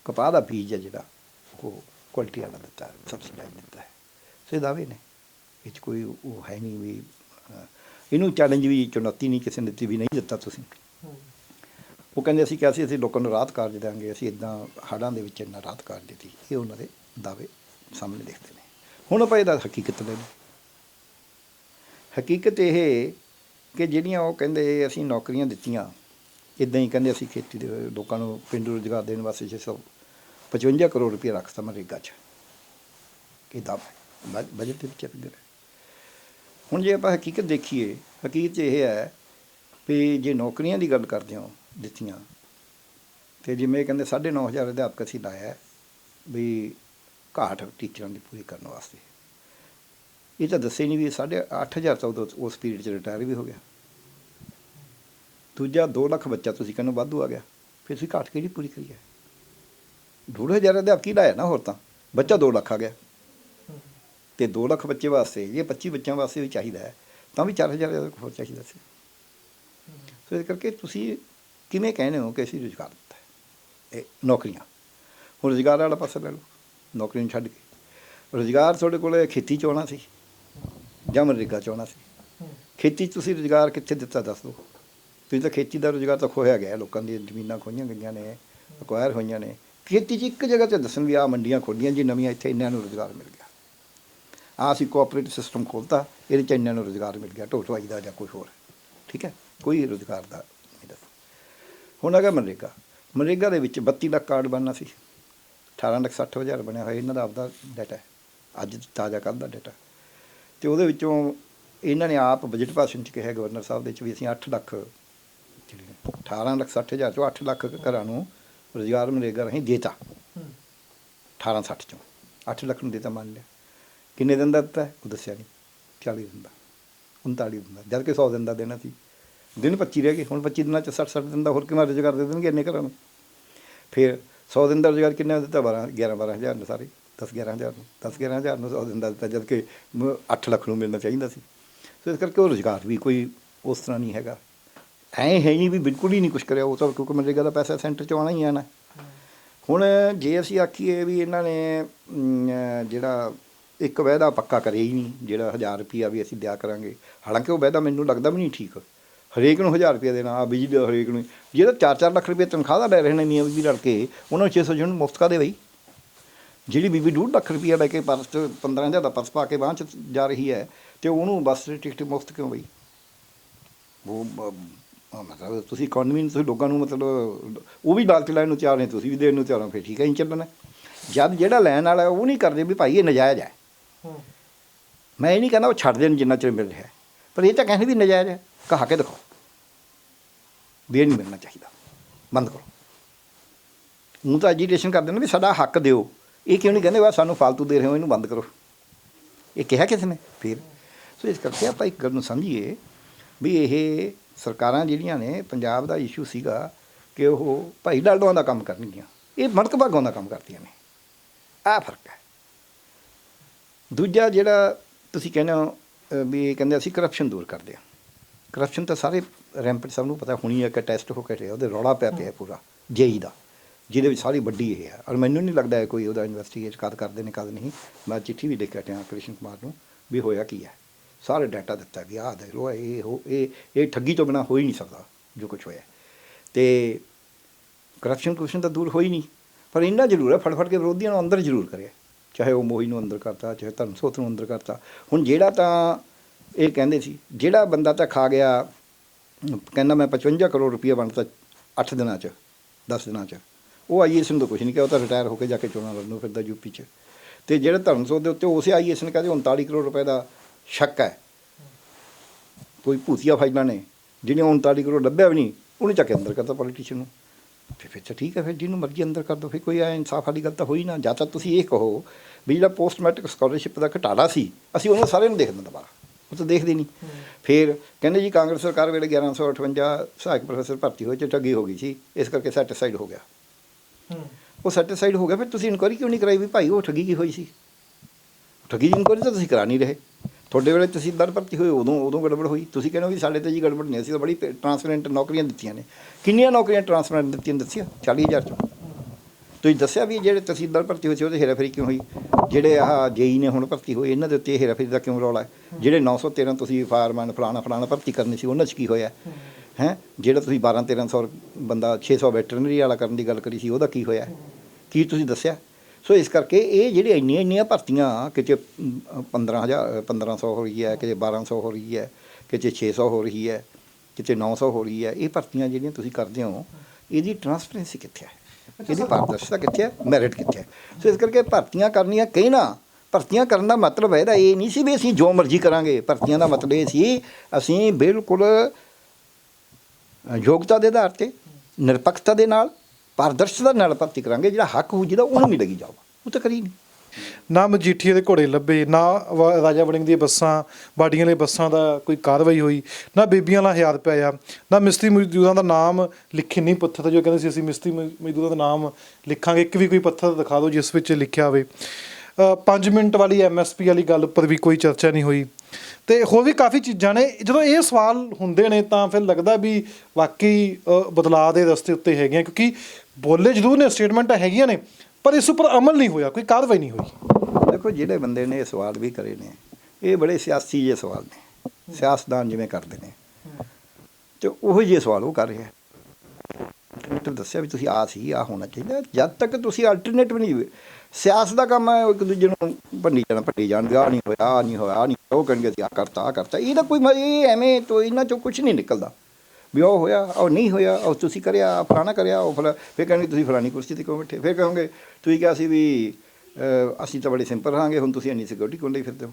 ਕਪਾਹ ਦਾ ਬੀਜ ਹੈ ਜਿਹੜਾ, ਉਹ ਕੁਆਲਿਟੀ ਵਾਲਾ ਦਿੱਤਾ ਹੈ ਸਬਸਿਡਾਈਜ਼ ਦਿੱਤਾ ਹੈ। ਸੋ ਇਹ ਦਾਅਵੇ ਨੇ। ਇਹ 'ਚ ਕੋਈ ਉਹ ਹੈ ਨਹੀਂ ਵੀ ਇਹਨੂੰ ਚੈਲੰਜ ਵੀ ਚੁਣੌਤੀ ਨਹੀਂ, ਕਿਸੇ ਨੇ ਦਿੱਤੀ ਵੀ ਨਹੀਂ ਦਿੱਤਾ ਤੁਸੀਂ। ਉਹ ਕਹਿੰਦੇ ਅਸੀਂ ਕਿਹਾ ਸੀ, ਅਸੀਂ ਲੋਕਾਂ ਨੂੰ ਰਾਹਤ ਕਾਰਜ ਦੇਵਾਂਗੇ ਅਸੀਂ ਇਦਾਂ ਹੜ੍ਹਾਂ ਦੇ ਵਿੱਚ ਇੰਨਾ ਰਾਹਤ ਕਾਰਜ ਦਿੱਤੀ। ਇਹ ਉਹਨਾਂ ਦੇ ਦਾਅਵੇ ਸਾਹਮਣੇ ਦੇਖਦੇ ਨੇ। ਹੁਣ ਆਪਾਂ ਇਹਦਾ ਹਕੀਕਤ ਲੈ ਲਈਏ। ਹਕੀਕਤ ਇਹ ਕਿ ਜਿਹੜੀਆਂ ਉਹ ਕਹਿੰਦੇ ਅਸੀਂ ਨੌਕਰੀਆਂ ਦਿੱਤੀਆਂ ਇਦਾਂ ਹੀ ਕਹਿੰਦੇ ਅਸੀਂ ਖੇਤੀ ਦੇ ਲੋਕਾਂ ਨੂੰ ਪਿੰਡੂ ਰੁਜ਼ਗਾਰ ਦੇਣ ਵਾਸਤੇ 655 ਕਰੋੜ ਰੁਪਏ ਰੱਖਤਾ ਮਨਰੇਗਾ 'ਚ ਇਹ ਦਾ ਬਜਟ ਦੇ ਵਿੱਚ ਫਿਗਰ ਹੈ ਹੁਣ ਜੇ ਆਪਾਂ ਹਕੀਕਤ ਦੇਖੀਏ, ਹਕੀਕਤ ਇਹ ਹੈ ਵੀ ਜੇ ਨੌਕਰੀਆਂ ਦੀ ਗੱਲ ਕਰਦੇ ਹਾਂ ਦਿੱਤੀਆਂ, ਤੇ ਜਿਵੇਂ ਕਹਿੰਦੇ 9500 ਅਧਿਆਪਕ ਅਸੀਂ ਲਾਇਆ ਵੀ ਘਾਟ ਟੀਚਰਾਂ ਦੀ ਪੂਰੀ ਕਰਨ ਵਾਸਤੇ। ਇਹ ਤਾਂ ਦੱਸੇ ਨਹੀਂ ਵੀ ਸਾਢੇ ਅੱਠ ਹਜ਼ਾਰ ਤਾਂ ਉਦੋਂ ਉਸ ਪੀਰੀਅਡ 'ਚ ਰਿਟਾਇਰ ਵੀ ਹੋ ਗਿਆ। ਦੂਜਾ 2 ਲੱਖ ਬੱਚਾ ਤੁਸੀਂ ਕਹਿੰਦੇ ਵਾਧੂ ਆ ਗਿਆ। ਫਿਰ ਤੁਸੀਂ ਘਾਟ ਕਿਹੜੀ ਪੂਰੀ ਕਰੀ ਹੈ? ਡੂਢ ਹਜ਼ਾਰ ਕੀ ਲਾਇਆ ਨਾ ਹੋਰ ਤਾਂ? ਬੱਚਾ 2 ਲੱਖ ਆ ਗਿਆ। ਤੇ 2 ਲੱਖ ਬੱਚੇ ਵਾਸਤੇ ਇਹ 25 ਬੱਚਿਆਂ ਵਾਸਤੇ ਵੀ ਚਾਹੀਦਾ ਹੈ, ਤਾਂ ਵੀ 4000 ਅਧਿਆਪਕ ਹੋਰ ਚਾਹੀਦਾ ਸੀ। ਸੋ ਇਸ ਕਰਕੇ ਤੁਸੀਂ ਕਿਵੇਂ ਕਹਿੰਦੇ ਹੋ ਕਿ ਅਸੀਂ ਰੁਜ਼ਗਾਰ ਦਿੱਤਾ ਇਹ ਨੌਕਰੀਆਂ। ਹੁਣ ਰੁਜ਼ਗਾਰ ਵਾਲਾ ਪਾਸਾ ਲੈ ਲਓ। ਨੌਕਰੀ ਨੂੰ ਛੱਡ ਕੇ। ਰੁਜ਼ਗਾਰ ਤੁਹਾਡੇ ਕੋਲ ਖੇਤੀ ਚ ਆਉਣਾ ਸੀ। ਜਾਂ ਮਨਰੇਗਾ ਚ ਆਉਣਾ ਸੀ। ਖੇਤੀ 'ਚ ਤੁਸੀਂ ਰੁਜ਼ਗਾਰ ਕਿੱਥੇ ਦਿੱਤਾ ਦੱਸ ਦਿਓ। ਤੁਸੀਂ ਤਾਂ ਖੇਤੀ ਦਾ ਰੁਜ਼ਗਾਰ ਤਾਂ ਖੋਇਆ ਗਿਆ, ਲੋਕਾਂ ਦੀਆਂ ਜ਼ਮੀਨਾਂ ਖੋਈਆਂ ਗਈਆਂ ਨੇ ਅਕਵਾਇਰ ਹੋਈਆਂ ਨੇ। ਖੇਤੀ 'ਚ ਇੱਕ ਜਗ੍ਹਾ ਤੇ ਦੱਸਣ ਵੀ ਆ ਮੰਡੀਆਂ ਖੋਲੀਆਂ ਜੀ, ਨਵੀਆਂ ਇੱਥੇ ਇੰਨਿਆਂ ਨੂੰ ਰੁਜ਼ਗਾਰ ਮਿਲ ਗਿਆ। ਆ ਅਸੀਂ ਕੋਆਪਰੇਟਿਵ ਸਿਸਟਮ ਖੋਲਤਾ, ਇਹਦੇ 'ਚ ਇੰਨਿਆਂ ਨੂੰ ਰੁਜ਼ਗਾਰ ਮਿਲ ਗਿਆ ਢੋਟਵਾਈ ਦਾ ਜਾਂ ਕੋਈ ਹੋਰ। ਠੀਕ ਹੈ? ਕੋਈ ਰੁਜ਼ਗਾਰ ਦਾ ਨਹੀਂ ਦੱਸ। ਹੁਣ ਹੈਗਾ ਮਨਰੇਗਾ। ਮਨਰੇਗਾ ਦੇ ਵਿੱਚ 32 ਲੱਖ ਕਾਰਡ ਬਣਨਾ ਸੀ। 18 ਲੱਖ 60 ਹਜ਼ਾਰ ਬਣਿਆ ਹੋਇਆ, ਇਹਨਾਂ ਦਾ ਆਪਦਾ ਡਾਟਾ ਅੱਜ ਤਾਜ਼ਾ ਕੱਲ੍ਹ ਦਾ ਡਾਟਾ ਤੇ ਉਹਦੇ ਵਿੱਚੋਂ ਇਹਨਾਂ ਨੇ ਆਪ ਬਜਟ ਭਾਸ਼ਣ ਚ ਕਿਹਾ ਗਵਰਨਰ ਸਾਹਿਬ ਦੇ ਚ ਵੀ ਅਸੀਂ 8 ਲੱਖ ਜਿਹੜੇ 18 ਲੱਖ 60 ਹਜ਼ਾਰ ਚੋਂ 8 ਲੱਖ ਘਰਾਂ ਨੂੰ ਰੁਜ਼ਗਾਰ ਮਨਰੇਗਾ ਰਾਹੀਂ ਦੇਤਾ। 18 60 ਚੋਂ। 8 ਲੱਖ ਨੂੰ ਦੇਤਾ ਮੰਨ ਲਿਆ। ਕਿੰਨੇ ਦਿਨ ਦਾ ਦਿੱਤਾ? ਉਹ ਦੱਸਿਆ ਨਹੀਂ। 40 ਦਿਨ ਦਾ। 39 ਦਿਨ ਦਾ। ਜਦ ਕਿ 100 ਦਿਨ ਦਾ ਦੇਣਾ ਸੀ। ਦਿਨ 25 ਰਹਿ ਗਏ। ਹੁਣ 25 ਦਿਨਾਂ ਚ 60 60 ਦਿਨ ਦਾ ਹੋਰ ਕਿਵੇਂ ਰੁਜ਼ਗਾਰ ਦੇ ਦੇਣਗੇ ਇੰਨੇ ਘਰਾਂ ਨੂੰ? ਫਿਰ 100 ਦਿਨ ਦਾ ਰੁਜ਼ਗਾਰ ਕਿੰਨੇ ਦਿੱਤਾ? 12 11 12 ਹਜ਼ਾਰ ਨੂੰ ਸਾਰੇ। 10 11 ਹਜ਼ਾਰ ਨੂੰ 10 11 ਹਜ਼ਾਰ ਨੂੰ 100 ਦਿੰਦਾ ਦਿੱਤਾ ਜਦ ਕਿ 8 ਲੱਖ ਨੂੰ ਮਿਲਣਾ ਚਾਹੀਦਾ ਸੀ। ਸੋ ਇਸ ਕਰਕੇ ਉਹ ਰੁਜ਼ਗਾਰ ਵੀ ਕੋਈ ਉਸ ਤਰ੍ਹਾਂ ਨਹੀਂ ਹੈਗਾ। ਐ ਹੈ ਨਹੀਂ ਵੀ ਬਿਲਕੁਲ ਹੀ ਨਹੀਂ ਕੁਝ ਕਰਿਆ, ਉਹ ਤਾਂ ਕਿਉਂਕਿ ਮਨਰੇਗਾ ਦਾ ਪੈਸਾ ਸੈਂਟਰ ਚ ਆਉਣਾ ਹੀ ਆਣਾ ਹੁਣ ਜੇ ਅਸੀਂ ਆਖੀਏ ਵੀ ਇਹਨਾਂ ਨੇ ਜਿਹੜਾ ਇੱਕ ਵਾਅਦਾ ਪੱਕਾ ਕਰਿਆ ਹੀ ਨਹੀਂ, ਜਿਹੜਾ 1000 ਰੁਪਿਆ ਵੀ ਅਸੀਂ ਦਿਆ ਕਰਾਂਗੇ। ਹਾਲਾਂਕਿ ਉਹ ਵਾਅਦਾ ਮੈਨੂੰ ਲੱਗਦਾ ਵੀ ਨਹੀਂ ਠੀਕ। ਹਰੇਕ ਨੂੰ 1000 ਰੁਪਿਆ ਦੇਣਾ ਆ ਬਿਜਲੀ ਦਾ ਹਰੇਕ ਨੂੰ। ਜਿਹੜਾ 4-4 ਲੱਖ ਰੁਪਏ ਤਨਖਾਹ ਦਾ ਲੈ ਰਹੇ ਨੇ ਮੀਆਂ ਬੀਬੀ ਲੜ ਕੇ ਉਹਨਾਂ ਨੂੰ 600 ਜਣ ਮੁਫਤ ਕਾਦੇ ਬਈ? ਜਿਹੜੀ ਬੀਬੀ ਡੂਢ ਲੱਖ ਰੁਪਇਆ ਲੈ ਕੇ ਪਰਸ 'ਚ 15000 ਦਾ ਪਰਸ ਪਾ ਕੇ ਬਾਂਹ 'ਚ ਜਾ ਰਹੀ ਹੈ ਤੇ ਉਹਨੂੰ ਬੱਸ ਦੀ ਟਿਕਟ ਮੁਫਤ ਕਿਉਂ ਬਈ? ਉਹ ਮਤਲਬ ਤੁਸੀਂ ਇਕਨੋਮੀ ਨੂੰ ਤੁਸੀਂ ਲੋਕਾਂ ਨੂੰ ਮਤਲਬ ਉਹ ਵੀ ਲਾਲਚ ਲੈਣ ਨੂੰ ਤਿਆਰ ਨੇ ਤੁਸੀਂ ਵੀ ਦੇਣ ਨੂੰ ਤਿਆਰ ਹੋ ਫਿਰ ਠੀਕ ਹੈ ਨਹੀਂ ਚੱਲਣਾ। ਜਦ ਜਿਹੜਾ ਲੈਣ ਵਾਲਾ ਉਹ ਨਹੀਂ ਕਰਦੇ ਵੀ ਭਾਈ ਇਹ ਨਜਾਇਜ਼ ਹੈ। ਮੈਂ ਇਹ ਨਹੀਂ ਕਹਿੰਦਾ ਉਹ ਛੱਡ ਦੇਣ ਜਿੰਨਾ ਚਿਰ ਮਿਲ ਰਿਹਾ ਹੈ। ਪਰ ਇਹ ਤਾਂ ਕਹਿੰਦੇ ਵੀ ਨਜਾਇਜ਼ ਹੈ ਕਹਾ ਕੇ ਦਿਖਾਓ। ਵੀ ਇਹ ਨਹੀਂ ਮਿਲਣਾ ਚਾਹੀਦਾ। ਬੰਦ ਕਰੋ। ਉਹ ਤਾਂ ਐਜੀਟੇਸ਼ਨ ਕਰਦੇ ਨੇ ਵੀ ਸਾਡਾ ਹੱਕ ਦਿਓ। ਇਹ ਕਿਉਂ ਨਹੀਂ ਕਹਿੰਦੇ ਵਾ ਸਾਨੂੰ ਫालतू ਦੇ ਰਹੇ ਹੋ, ਇਹਨੂੰ ਬੰਦ ਕਰੋ। ਇਹ ਕਿਹਾ ਕਿਸ ਨੇ? ਫਿਰ ਸੋ ਇਸ ਕਰਕੇ ਆਪਾਂ ਇੱਕ ਗੱਲ ਨੂੰ ਸਮਝੀਏ ਵੀ ਇਹ ਸਰਕਾਰਾਂ ਜਿਹੜੀਆਂ ਨੇ, ਪੰਜਾਬ ਦਾ ਇਸ਼ੂ ਸੀਗਾ ਕਿ ਉਹ ਭਾਈ ਡਾਲਡੋਆਂ ਦਾ ਕੰਮ ਕਰਨਗੀਆਂ। ਇਹ ਮੜਕ ਭਾਗਾਂ ਦਾ ਕੰਮ ਕਰਦੀਆਂ ਨੇ। ਆਹ ਫ਼ਰਕ ਹੈ। ਦੂਜਾ ਜਿਹੜਾ ਤੁਸੀਂ ਕਹਿੰਦੇ ਹੋ ਵੀ ਇਹ ਕਹਿੰਦੇ ਅਸੀਂ ਕਰਪਸ਼ਨ ਦੂਰ ਕਰਦੇ ਹਾਂ। ਕਰਪਸ਼ਨ ਤਾਂ ਸਾਰੇ ਰੈਂਪਟ ਸਭ ਨੂੰ ਪਤਾ ਹੁਣੀ ਹੈ ਕਿ ਟੈਸਟ ਹੋ ਕੇ ਰਿਹਾ, ਉਹਦੇ ਰੌਲਾ ਪਿਆ ਪਿਆ ਪੂਰਾ, ਜੇਈ ਦਾ। ਜਿਹਦੇ ਵਿੱਚ ਸਾਰੀ ਵੱਡੀ ਇਹ ਹੈ। ਔਰ ਮੈਨੂੰ ਨਹੀਂ ਲੱਗਦਾ ਹੈ ਕੋਈ ਉਹਦਾ ਇਨਵੈਸਟੀਗੇਟ ਕਦ ਕਰਦੇ ਨੇ, ਕਦ ਨਹੀਂ। ਮੈਂ ਚਿੱਠੀ ਵੀ ਲਿਖ ਕੇ ਹਟਿਆ ਕ੍ਰਿਸ਼ਨ ਕੁਮਾਰ ਨੂੰ ਵੀ ਹੋਇਆ ਕੀ ਹੈ। ਸਾਰੇ ਡਾਟਾ ਦਿੱਤਾ ਵੀ ਆਹ ਦੇਖ ਲਓ ਇਹ ਹੋ, ਇਹ ਇਹ ਠੱਗੀ ਤੋਂ ਬਿਨਾ ਹੋ ਹੀ ਨਹੀਂ ਸਕਦਾ ਜੋ ਕੁਝ ਹੋਇਆ। ਤੇ ਕਰਪਸ਼ਨ ਕਰਪਸ਼ਨ ਤਾਂ ਦੂਰ ਹੋਈ ਨਹੀਂ, ਪਰ ਇੰਨਾ ਜ਼ਰੂਰ ਹੈ ਫੜ ਫੜ ਕੇ ਵਿਰੋਧੀਆਂ ਨੂੰ ਅੰਦਰ ਜ਼ਰੂਰ ਕਰਿਆ। ਚਾਹੇ ਉਹ ਮੋਹੀ ਨੂੰ ਅੰਦਰ ਕਰਤਾ, ਚਾਹੇ ਧਰਮਸੋਤ ਨੂੰ ਅੰਦਰ ਕਰਤਾ। ਹੁਣ ਜਿਹੜਾ ਤਾਂ ਇਹ ਕਹਿੰਦੇ ਸੀ, ਜਿਹੜਾ ਬੰਦਾ ਤਾਂ ਖਾ ਗਿਆ, ਕਹਿੰਦਾ ਮੈਂ 55 ਕਰੋੜ ਰੁਪਏ ਬਣਤਾ 8 ਦਿਨਾਂ 'ਚ 10 ਦਿਨਾਂ 'ਚ। ਉਹ ਆਈਐਸ ਨੂੰ ਤਾਂ ਕੁਝ ਨਹੀਂ ਕਿਹਾ ਉਹ ਤਾਂ ਰਿਟਾਇਰ ਹੋ ਕੇ ਜਾ ਕੇ ਚੋਣਾਂ ਲੜਨੋਂ ਫਿਰਦਾ ਯੂਪੀ 'ਚ। ਤੇ ਜਿਹੜੇ ਧਰਮ ਸੋਤ ਦੇ ਉੱਤੇ ਉਸੇ ਆਈਐਸ ਨੇ ਕਹਿੰਦੇ 39 ਕਰੋੜ ਰੁਪਏ ਦਾ ਸ਼ੱਕ ਹੈ। ਕੋਈ ਭੂਤੀਆ ਫਾਈਲਾਂ ਨੇ ਜਿਹਨੇ 39 ਕਰੋੜ ਲੱਭਿਆ ਵੀ ਨਹੀਂ ਉਹਨੇ ਚੱਕ ਕੇ ਅੰਦਰ ਕਰਤਾ ਪੋਲੀਟੀਸ਼ੀਅਨ ਨੂੰ। ਫਿਰ ਫਿਰ ਠੀਕ ਹੈ ਫਿਰ ਜਿਹਨੂੰ ਮਰਜ਼ੀ ਅੰਦਰ ਕਰ ਦੋ ਫਿਰ ਕੋਈ ਐ ਇਨਸਾਫ ਵਾਲੀ ਗੱਲ ਤਾਂ ਹੋਈ ਨਾ। ਜਾਂ ਤਾਂ ਤੁਸੀਂ ਇਹ ਕਹੋ ਵੀ ਜਿਹੜਾ ਪੋਸਟ ਮੈਟ੍ਰਿਕ ਸਕਾਲਰਸ਼ਿਪ ਦਾ ਘਟਾਲਾ ਸੀ ਅਸੀਂ ਉਹਨੂੰ ਸਾਰਿਆਂ ਨੂੰ ਦੇਖ ਦਿੰਦਾ ਦੁਬਾਰਾ। ਉਹ ਤਾਂ ਦੇਖਦੇ ਨਹੀਂ। ਫਿਰ ਕਹਿੰਦੇ ਜੀ ਕਾਂਗਰਸ ਸਰਕਾਰ ਵੇਲੇ 1158 ਸਹਾਇਕ ਪ੍ਰੋਫੈਸਰ ਭਰਤੀ ਹੋਏ ਚ ਠੱਗੀ ਹੋ ਗਈ ਸੀ ਇਸ ਕਰਕੇ ਸੈਟੀਸਫਾਈਡ ਹੋ ਗਿਆ। ਉਹ ਸੈਟੀਸਫਾਈਡ ਹੋ ਗਿਆ, ਫਿਰ ਤੁਸੀਂ ਇਨਕੁਆਇਰੀ ਕਿਉਂ ਨਹੀਂ ਕਰਾਈ ਵੀ ਭਾਈ ਉਹ ਠੱਗੀ ਕੀ ਹੋਈ ਸੀ? ਠੱਗੀ ਦੀ ਇਨਕੁਆਇਰੀ ਤਾਂ ਤੁਸੀਂ ਕਰਾ ਨਹੀਂ ਰਹੇ। ਤੁਹਾਡੇ ਵੇਲੇ ਤਹਿਸੀਲਦਾਰ ਭਰਤੀ ਹੋਏ, ਉਦੋਂ ਉਦੋਂ ਗੜਬੜ ਹੋਈ। ਤੁਸੀਂ ਕਹਿੰਦੇ ਵੀ ਸਾਡੇ ਤੇ ਜੀ ਗੜਬੜ ਨਹੀਂ, ਅਸੀਂ ਤਾਂ ਬੜੀ ਟ੍ਰਾਂਸਪੇਰੈਂਟ ਨੌਕਰੀਆਂ ਦਿੱਤੀਆਂ ਨੇ। ਕਿੰਨੀਆਂ ਨੌਕਰੀਆਂ ਟ੍ਰਾਂਸਪੇਰੈਂਟ ਦਿੱਤੀਆਂ ਦੱਸਿਆ 40000 ਚੋਂ। ਤੁਸੀਂ ਦੱਸਿਆ ਵੀ ਜਿਹੜੇ ਤਹਿਸੀਲਦਾਰ ਭਰਤੀ ਹੋਏ ਸੀ, ਉਹਦੇ ਹੇਰਾਫੇਰੀ ਕਿਉਂ ਹੋਈ? ਜਿਹੜੇ ਆਹ ਜੇਈ ਨੇ ਹੁਣ ਭਰਤੀ ਹੋਏ, ਇਹਨਾਂ ਦੇ ਉੱਤੇ ਹੇਰਾਫੇਰੀ ਦਾ ਕਿਉਂ ਰੌਲਾ ਹੈ? ਜਿਹੜੇ 913 ਤੁਸੀਂ ਫਾਇਰਮੈਨ ਫਲਾਣਾ ਫਲਾਣਾ ਭਰਤੀ ਕਰਨੀ ਸੀ, ਉਹਨਾਂ 'ਚ ਕੀ ਹੋਇਆ? ਹੈ? ਜਿਹੜਾ ਤੁਸੀਂ 12 1300 ਬੰਦਾ 600 ਵੈਟਰਨਰੀ ਵਾਲਾ ਕਰਨ ਦੀ ਗੱਲ ਕਰੀ ਸੀ ਉਹਦਾ ਕੀ ਹੋਇਆ? ਕੀ ਤੁਸੀਂ ਦੱਸਿਆ? ਸੋ ਇਸ ਕਰਕੇ ਇਹ ਜਿਹੜੇ ਇੰਨੀਆਂ ਇੰਨੀਆਂ ਭਰਤੀਆਂ ਕਿਤੇ ਅਮ, 15000 1500 ਹੋ ਰਹੀ ਹੈ ਕਿਤੇ 1200 ਹੋ ਰਹੀ ਹੈ ਕਿਤੇ 600 ਹੋ ਰਹੀ ਹੈ ਕਿਤੇ 900 ਹੋ ਰਹੀ ਹੈ ਇਹ ਭਰਤੀਆਂ ਜਿਹੜੀਆਂ ਤੁਸੀਂ ਕਰਦੇ ਹੋ ਇਹਦੀ ਟਰਾਂਸਪੇਰੈਂਸੀ ਕਿੱਥੇ ਹੈ? ਇਹਦੀ ਪਾਰਦਰਸ਼ਤਾ ਕਿੱਥੇ ਹੈ? ਮੈਰਿਟ ਕਿੱਥੇ ਹੈ? ਸੋ ਇਸ ਕਰਕੇ ਭਰਤੀਆਂ ਕਰਨੀਆਂ ਕਈ ਨਾ ਭਰਤੀਆਂ ਕਰਨ ਦਾ ਮਤਲਬ ਇਹਦਾ ਇਹ ਨਹੀਂ ਸੀ ਵੀ ਅਸੀਂ ਜੋ ਮਰਜ਼ੀ ਕਰਾਂਗੇ ਭਰਤੀਆਂ ਦਾ ਮਤਲਬ ਇਹ ਸੀ ਅਸੀਂ ਬਿਲਕੁਲ ਯੋਗਤਾ ਦੇ ਆਧਾਰ ਤੇ, ਨਿਰਪੱਖਤਾ ਦੇ ਨਾਲ, ਪਾਰਦਰਸ਼ਤਾ ਨਾਲ ਭਰਤੀ ਕਰਾਂਗੇ, ਜਿਹੜਾ ਹੱਕ ਹੋ ਜਿਹਦਾ ਉਹਨੂੰ ਮਿਲੇਗੀ ਜਾਓ ਉਹ ਤਾਂ ਕਰੀ ਨਹੀਂ ਨਾ ਮਜੀਠੀਏ ਦੇ ਘੋੜੇ ਲੱਭੇ, ਨਾ ਵਾ- ਰਾਜਾ ਵੜਿੰਗ ਦੀਆਂ ਬੱਸਾਂ, ਬਾਡੀਆਂ ਵਾਲੀ ਬੱਸਾਂ ਦਾ ਕੋਈ ਕਾਰਵਾਈ ਹੋਈ, ਨਾ ਬੀਬੀਆਂ ਨਾਲ ਹਯਾਤ ਪਿਆ ਨਾ ਮਿਸਤਰੀ ਮਜ਼ਦੂਰਾਂ ਦਾ ਨਾਮ ਲਿਖੇ ਨਹੀਂ ਪੱਥਰ ਤੇ, ਜੋ ਕਹਿੰਦੇ ਸੀ ਅਸੀਂ ਮਿਸਤਰੀ ਮ- ਮਜ਼ਦੂਰਾਂ ਦਾ ਨਾਮ ਲਿਖਾਂਗੇ, ਇੱਕ ਵੀ ਕੋਈ ਪੱਥਰ ਦਿਖਾ ਦਿਓ ਜਿਸ ਵਿੱਚ ਲਿਖਿਆ ਹੋਵੇ। 5 ਮਿੰਟ ਵਾਲੀ ਐਮਐਸਪੀ ਵਾਲੀ ਗੱਲ ਉੱਪਰ ਵੀ ਕੋਈ ਚਰਚਾ ਨਹੀਂ ਹੋਈ। ਤੇ ਹੋਰ ਵੀ ਕਾਫੀ ਚੀਜ਼ਾਂ ਨੇ। ਜਦੋਂ ਇਹ ਸਵਾਲ ਹੁੰਦੇ ਨੇ ਤਾਂ ਫਿਰ ਲੱਗਦਾ ਵੀ ਵਾਕਈ ਬਦਲਾਅ ਦੇ ਰਸਤੇ ਉੱਤੇ ਹੈਗੇ ਆ ਕਿਉਂਕਿ ਬੋਲੇ ਜ਼ਰੂਰ ਨੇ, ਸਟੇਟਮੈਂਟਾਂ ਹੈਗੀਆਂ ਨੇ, ਪਰ ਇਸ ਉੱਪਰ ਅਮਲ ਨਹੀਂ ਹੋਇਆ, ਕੋਈ ਕਾਰਵਾਈ ਨਹੀਂ ਹੋਈ। ਦੇਖੋ, ਜਿਹੜੇ ਬੰਦੇ ਨੇ ਇਹ ਸਵਾਲ ਵੀ ਕਰੇ ਨੇ, ਇਹ ਬੜੇ ਸਿਆਸੀ ਜਿਹੇ ਸਵਾਲ ਨੇ, ਸਿਆਸਤਦਾਨ ਜਿਵੇਂ ਕਰਦੇ ਨੇ। ਤੇ ਉਹੋ ਜਿਹੇ ਸਵਾਲ ਉਹ ਕਰ ਰਿਹਾ ਕਨੈਕਟਰ ਦੱਸਿਆ ਵੀ ਤੁਸੀਂ ਆ ਸੀ, ਆ ਹੋਣਾ ਚਾਹੀਦਾ, ਜਦ ਤੱਕ ਤੁਸੀਂ ਅਲਟਰਨੇਟਿਵ ਨਹੀਂ ਸਿਆਸਤ ਦਾ ਕੰਮ ਹੈ ਉਹ ਇੱਕ ਦੂਜੇ ਨੂੰ ਭੰਡੀ ਜਾਣਾ ਭੰਡੀ ਜਾਣ ਆ ਨਹੀਂ ਹੋਇਆ ਆ ਨਹੀਂ ਹੋਇਆ ਆਹ ਨਹੀਂ ਉਹ ਕਹਿਣਗੇ ਅਸੀਂ ਆ ਕਰਤਾ ਆ ਕਰਤਾ। ਇਹਦਾ ਕੋਈ ਮ- ਇਹ ਐਵੇਂ ਤੋਂ ਇਹਨਾਂ ਚੋਂ ਕੁਝ ਨਹੀਂ ਨਿਕਲਦਾ। ਵੀ ਉਹ ਹੋਇਆ ਉਹ ਨਹੀਂ ਹੋਇਆ ਉਹ ਤੁਸੀਂ ਕਰਿਆ ਫਲਾਣਾ ਕਰਿਆ ਉਹ ਫਲਾ ਫਿਰ ਕਹਿਣਗੇ ਤੁਸੀਂ ਫਲਾਣੀ ਕੁਰਸੀ ਤੇ ਕਿਉਂ ਬੈਠੇ? ਫਿਰ ਕਹੋਗੇ ਤੁਸੀਂ ਕਿਹਾ ਸੀ ਵੀ ਅਹ, ਅਸੀਂ ਤਾਂ ਬੜੇ ਸਿੰਪਲ ਰਹਾਂਗੇ ਹੁਣ ਤੁਸੀਂ ਇੰਨੀ ਸਿਕਿਉਰਿਟੀ ਕੋਲ ਲਈ ਫਿਰਦੇ ਹੋ?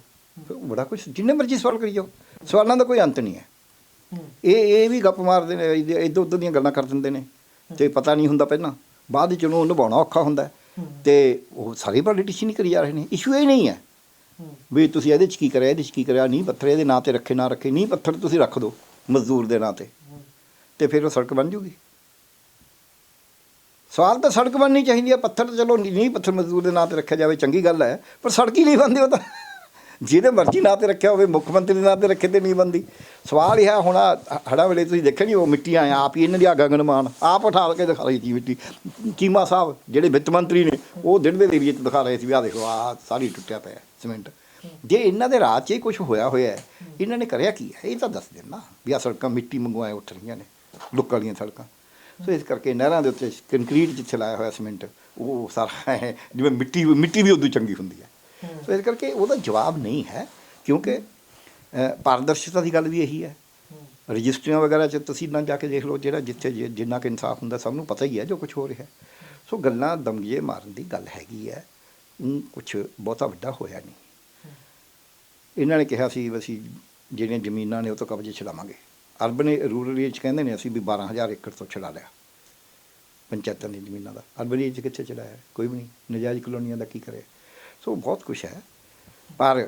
ਫਿਰ ਬੜਾ ਕੁਝ ਜਿੰਨੇ ਮਰਜ਼ੀ ਸਵਾਲ ਕਰੀ ਜਾਓ। ਸਵਾਲਾਂ ਦਾ ਕੋਈ ਅੰਤ ਨਹੀਂ ਹੈ। ਇਹ ਇਹ ਵੀ ਗੱਪ ਮਾਰਦੇ ਨੇ ਇੱਧਰ ਉੱਧਰ ਦੀਆਂ ਗੱਲਾਂ ਕਰ ਦਿੰਦੇ ਨੇ। ਤੇ ਪਤਾ ਨਹੀਂ ਹੁੰਦਾ ਪਹਿਲਾਂ। ਬਾਅਦ ਵਿੱਚ ਉਹਨੂੰ ਨਿਭਾਉਣਾ ਔਖਾ ਹੁੰਦਾ ਹੈ। ਤੇ ਉਹ ਸਾਰੇ ਪੋਲੀਟੀਸ਼ੀਅਨ ਹੀ ਕਰੀ ਜਾ ਰਹੇ ਨੇ। ਇਸ਼ੂ ਇਹ ਨਹੀਂ ਹੈ ਵੀ ਤੁਸੀਂ ਇਹਦੇ ਚ ਕੀ ਕਰਿਆ, ਇਹਦੇ ਚ ਕੀ ਕਰਿਆ, ਨਹੀਂ ਪੱਥਰ ਇਹਦੇ ਨਾਂ ਤੇ ਰੱਖੇ, ਨਾ ਰੱਖੇ, ਨਹੀਂ ਪੱਥਰ ਤੁਸੀਂ ਰੱਖ ਦਿਓ ਮਜ਼ਦੂਰ ਦੇ ਨਾਂ ਤੇ। ਤੇ ਫਿਰ ਉਹ ਸੜਕ ਬਣ ਜੂਗੀ। ਸਵਾਲ ਤਾਂ ਸੜਕ ਬਣਨੀ ਚਾਹੀਦੀ ਹੈ, ਪੱਥਰ ਤਾਂ ਚਲੋ ਨਹੀਂ ਪੱਥਰ ਮਜ਼ਦੂਰ ਦੇ ਨਾਂ ਤੇ ਰੱਖਿਆ ਜਾਵੇ, ਚੰਗੀ ਗੱਲ ਹੈ, ਪਰ ਸੜਕ ਹੀ ਨਹੀਂ ਬਣਦੀ ਉਹ ਤਾਂ। ਜਿਹਦੇ ਮਰਜ਼ੀ ਨਾਂ ਤੇ ਰੱਖਿਆ ਹੋਵੇ, ਮੁੱਖ ਮੰਤਰੀ ਦੇ ਨਾਂ ਤੇ ਰੱਖੇ ਤੇ ਨਹੀਂ ਬਣਦੀ ਸਵਾਲ ਇਹ ਹੈ ਹੁਣ ਆਹ ਹੜ੍ਹਾਂ ਵੇਲੇ ਤੁਸੀਂ ਦੇਖਿਆ ਨਹੀਂ ਉਹ ਮਿੱਟੀਆਂ ਆ ਆਪ ਹੀ ਇਹਨਾਂ ਦੀ ਆ ਗਗਨਮਾਨ ਆਪ ਉਠਾ ਕੇ ਦਿਖਾ ਰਹੀ ਸੀ ਮਿੱਟੀ। ਚੀਮਾ ਸਾਹਿਬ, ਜਿਹੜੇ ਵਿੱਤ ਮੰਤਰੀ ਨੇ, ਉਹ ਦਿਨ ਦੇ ਏਰੀਏ 'ਚ ਦਿਖਾ ਰਹੇ ਸੀ ਵੀ ਆਹ ਦੇਖੋ ਆ ਸਾਰੀ ਟੁੱਟਿਆ ਪਿਆ ਸੀਮੈਂਟ। ਜੇ ਇਹਨਾਂ ਦੇ ਰਾਜ 'ਚ ਹੀ ਕੁਝ ਹੋਇਆ ਹੋਇਆ ਇਹਨਾਂ ਨੇ ਕਰਿਆ ਕੀ ਹੈ? ਇਹ ਤਾਂ ਦੱਸ ਦੇਣ ਨਾ ਵੀ ਆ ਸੜਕਾਂ ਮਿੱਟੀ ਮੰਗਵਾਏ ਉੱਠ ਰਹੀਆਂ ਨੇ, ਲੁੱਕਾਂ ਵਾਲੀਆਂ ਸੜਕਾਂ। ਸੋ ਇਸ ਕਰਕੇ ਨਹਿਰਾਂ ਦੇ ਉੱਤੇ ਕੰਕਰੀਟ ਜਿੱਥੇ ਲਾਇਆ ਹੋਇਆ ਸੀਮੈਂਟ, ਉਹ ਸਾਰਾ ਹੈ, ਜਿਵੇਂ ਮਿੱਟੀ ਮਿੱਟੀ ਵੀ ਉਦੋਂ ਚੰਗੀ ਹੁੰਦੀ ਹੈ। ਸੋ ਇਸ ਕਰਕੇ ਉਹਦਾ ਜਵਾਬ ਨਹੀਂ ਹੈ, ਕਿਉਂਕਿ ਪਾਰਦਰਸ਼ਤਾ ਦੀ ਗੱਲ ਵੀ ਇਹੀ ਹੈ। ਰਜਿਸਟਰੀਆਂ ਵਗੈਰਾ 'ਚ ਤੁਸੀਂ ਨਾ ਜਾ ਕੇ ਦੇਖ ਲਓ, ਜਿਹੜਾ ਜਿੱਥੇ ਜਿ- ਜਿੰਨਾ ਕਿ ਇਨਸਾਫ ਹੁੰਦਾ, ਸਭ ਨੂੰ ਪਤਾ ਹੀ ਹੈ ਜੋ ਕੁਝ ਹੋ ਰਿਹਾ। ਸੋ ਗੱਲਾਂ ਦਮਗੀਏ ਮਾਰਨ ਦੀ ਗੱਲ ਹੈਗੀ ਹੈ ਕੁਝ ਬਹੁਤਾ ਵੱਡਾ ਹੋਇਆ ਨਹੀਂ। ਇਹਨਾਂ ਨੇ ਕਿਹਾ ਸੀ ਅਸੀਂ ਜਿਹੜੀਆਂ ਜ਼ਮੀਨਾਂ ਨੇ ਉਹ ਤੋਂ ਕਬਜ਼ੇ ਛਡਾਵਾਂਗੇ ਅਰਬਨ ਰੂਰਲ ਏਰੀਆ 'ਚ ਕਹਿੰਦੇ ਨੇ ਅਸੀਂ ਵੀ 12000 ਏਕੜ ਤੋਂ ਛਡਾ ਲਿਆ। ਪੰਚਾਇਤਾਂ ਦੀ ਜ਼ਮੀਨਾਂ ਦਾ। ਅਰਬਨ ਏਰੀਆ 'ਚ ਕਿੱਥੇ ਛਡਾਇਆ? ਕੋਈ ਵੀ ਨਹੀਂ। ਨਜਾਇਜ਼ ਕਲੋਨੀਆਂ ਦਾ ਕੀ ਕਰੇ? ਸੋ ਬਹੁਤ ਕੁਝ ਹੈ। ਪਰ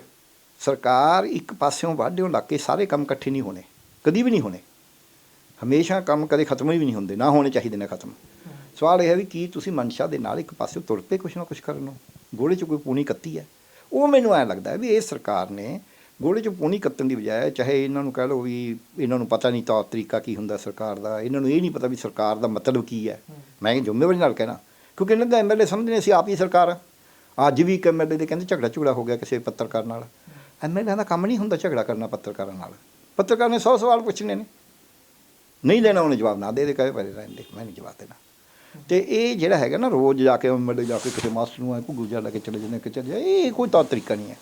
ਸਰਕਾਰ ਇੱਕ ਪਾਸਿਓਂ ਵਾਢਿਓਂ ਲੱਗ ਕੇ ਸਾਰੇ ਕੰਮ ਇਕੱਠੇ ਨਹੀਂ ਹੋਣੇ, ਕਦੀ ਵੀ ਨਹੀਂ ਹੋਣੇ। ਹਮੇਸ਼ਾ ਕੰਮ ਕਦੇ ਖਤਮ ਹੀ ਵੀ ਨਹੀਂ ਹੁੰਦੇ, ਨਾ ਹੋਣੇ ਚਾਹੀਦੇ ਨੇ ਖਤਮ। ਸਵਾਲ ਇਹ ਹੈ ਵੀ ਕੀ ਤੁਸੀਂ ਮਨਸ਼ਾ ਦੇ ਨਾਲ ਇੱਕ ਪਾਸੇ ਤੁਰ ਪਏ ਕੁਛ ਨਾ ਕੁਛ ਕਰਨ ਨੂੰ? ਗੋਲੇ 'ਚ ਕੋਈ ਪੂਣੀ ਕੱਤੀ ਹੈ? ਉਹ ਮੈਨੂੰ ਐਂ ਲੱਗਦਾ ਵੀ ਇਹ ਸਰਕਾਰ ਨੇ ਗੋਲੇ 'ਚ ਪੂਣੀ ਕੱਤਣ ਦੀ ਬਜਾਏ ਚਾਹੇ ਇਹਨਾਂ ਨੂੰ ਕਹਿ ਲਓ ਵੀ ਇਹਨਾਂ ਨੂੰ ਪਤਾ ਨਹੀਂ ਤਾਂ ਤਰੀਕਾ ਕੀ ਹੁੰਦਾ ਸਰਕਾਰ ਦਾ, ਇਹਨਾਂ ਨੂੰ ਇਹ ਨਹੀਂ ਪਤਾ ਵੀ ਸਰਕਾਰ ਦਾ ਮਤਲਬ ਕੀ ਹੈ। ਮੈਂ ਜ਼ਿੰਮੇਵਾਰੀ ਨਾਲ ਕਹਿਣਾ, ਕਿਉਂਕਿ ਇਹਨਾਂ ਦਾ ਐਮਐਲਏ ਸਮਝਦੇ ਨੇ ਅਸੀਂ ਆਪ ਹੀ ਸਰਕਾਰ ਆ ਅੱਜ ਵੀ ਇੱਕ ਐਮਐਲਏ ਦੇ ਕਹਿੰਦੇ ਝਗੜਾ ਝੁਗੜਾ ਹੋ ਗਿਆ ਕਿਸੇ ਪੱਤਰਕਾਰ ਨਾਲ। ਐਮਐਲਏ ਦਾ ਕੰਮ ਨਹੀਂ ਹੁੰਦਾ ਝਗੜਾ ਕਰਨਾ ਪੱਤਰਕਾਰਾਂ ਨਾਲ। ਪੱਤਰਕਾਰ ਨੇ 100 ਸਵਾਲ ਪੁੱਛਣੇ ਨੇ। ਨਹੀਂ ਲੈਣਾ ਉਹਨੇ ਜਵਾਬ, ਨਾ ਦੇ ਦੇ, ਕਹੇ ਪਰੇ ਰਹਿਣ ਦੇ, ਮੈਂ ਨਹੀਂ ਜਵਾਬ ਦੇਣਾ। ਤੇ ਇਹ ਜਿਹੜਾ ਹੈਗਾ ਨਾ, ਰੋਜ਼ ਜਾ ਕੇ ਐਮਐਲਏ ਜਾ ਕੇ ਕਿਸੇ ਮਾਸਟਰ ਨੂੰ ਐ ਘੁੱਗੂ ਜਾ ਲੈ ਕੇ ਚਲੇ ਜਾਂਦੇ ਕਿ ਚਲੇ ਜਾਏ ਇਹ ਕੋਈ ਤੌਰ ਤਰੀਕਾ ਨਹੀਂ ਹੈ।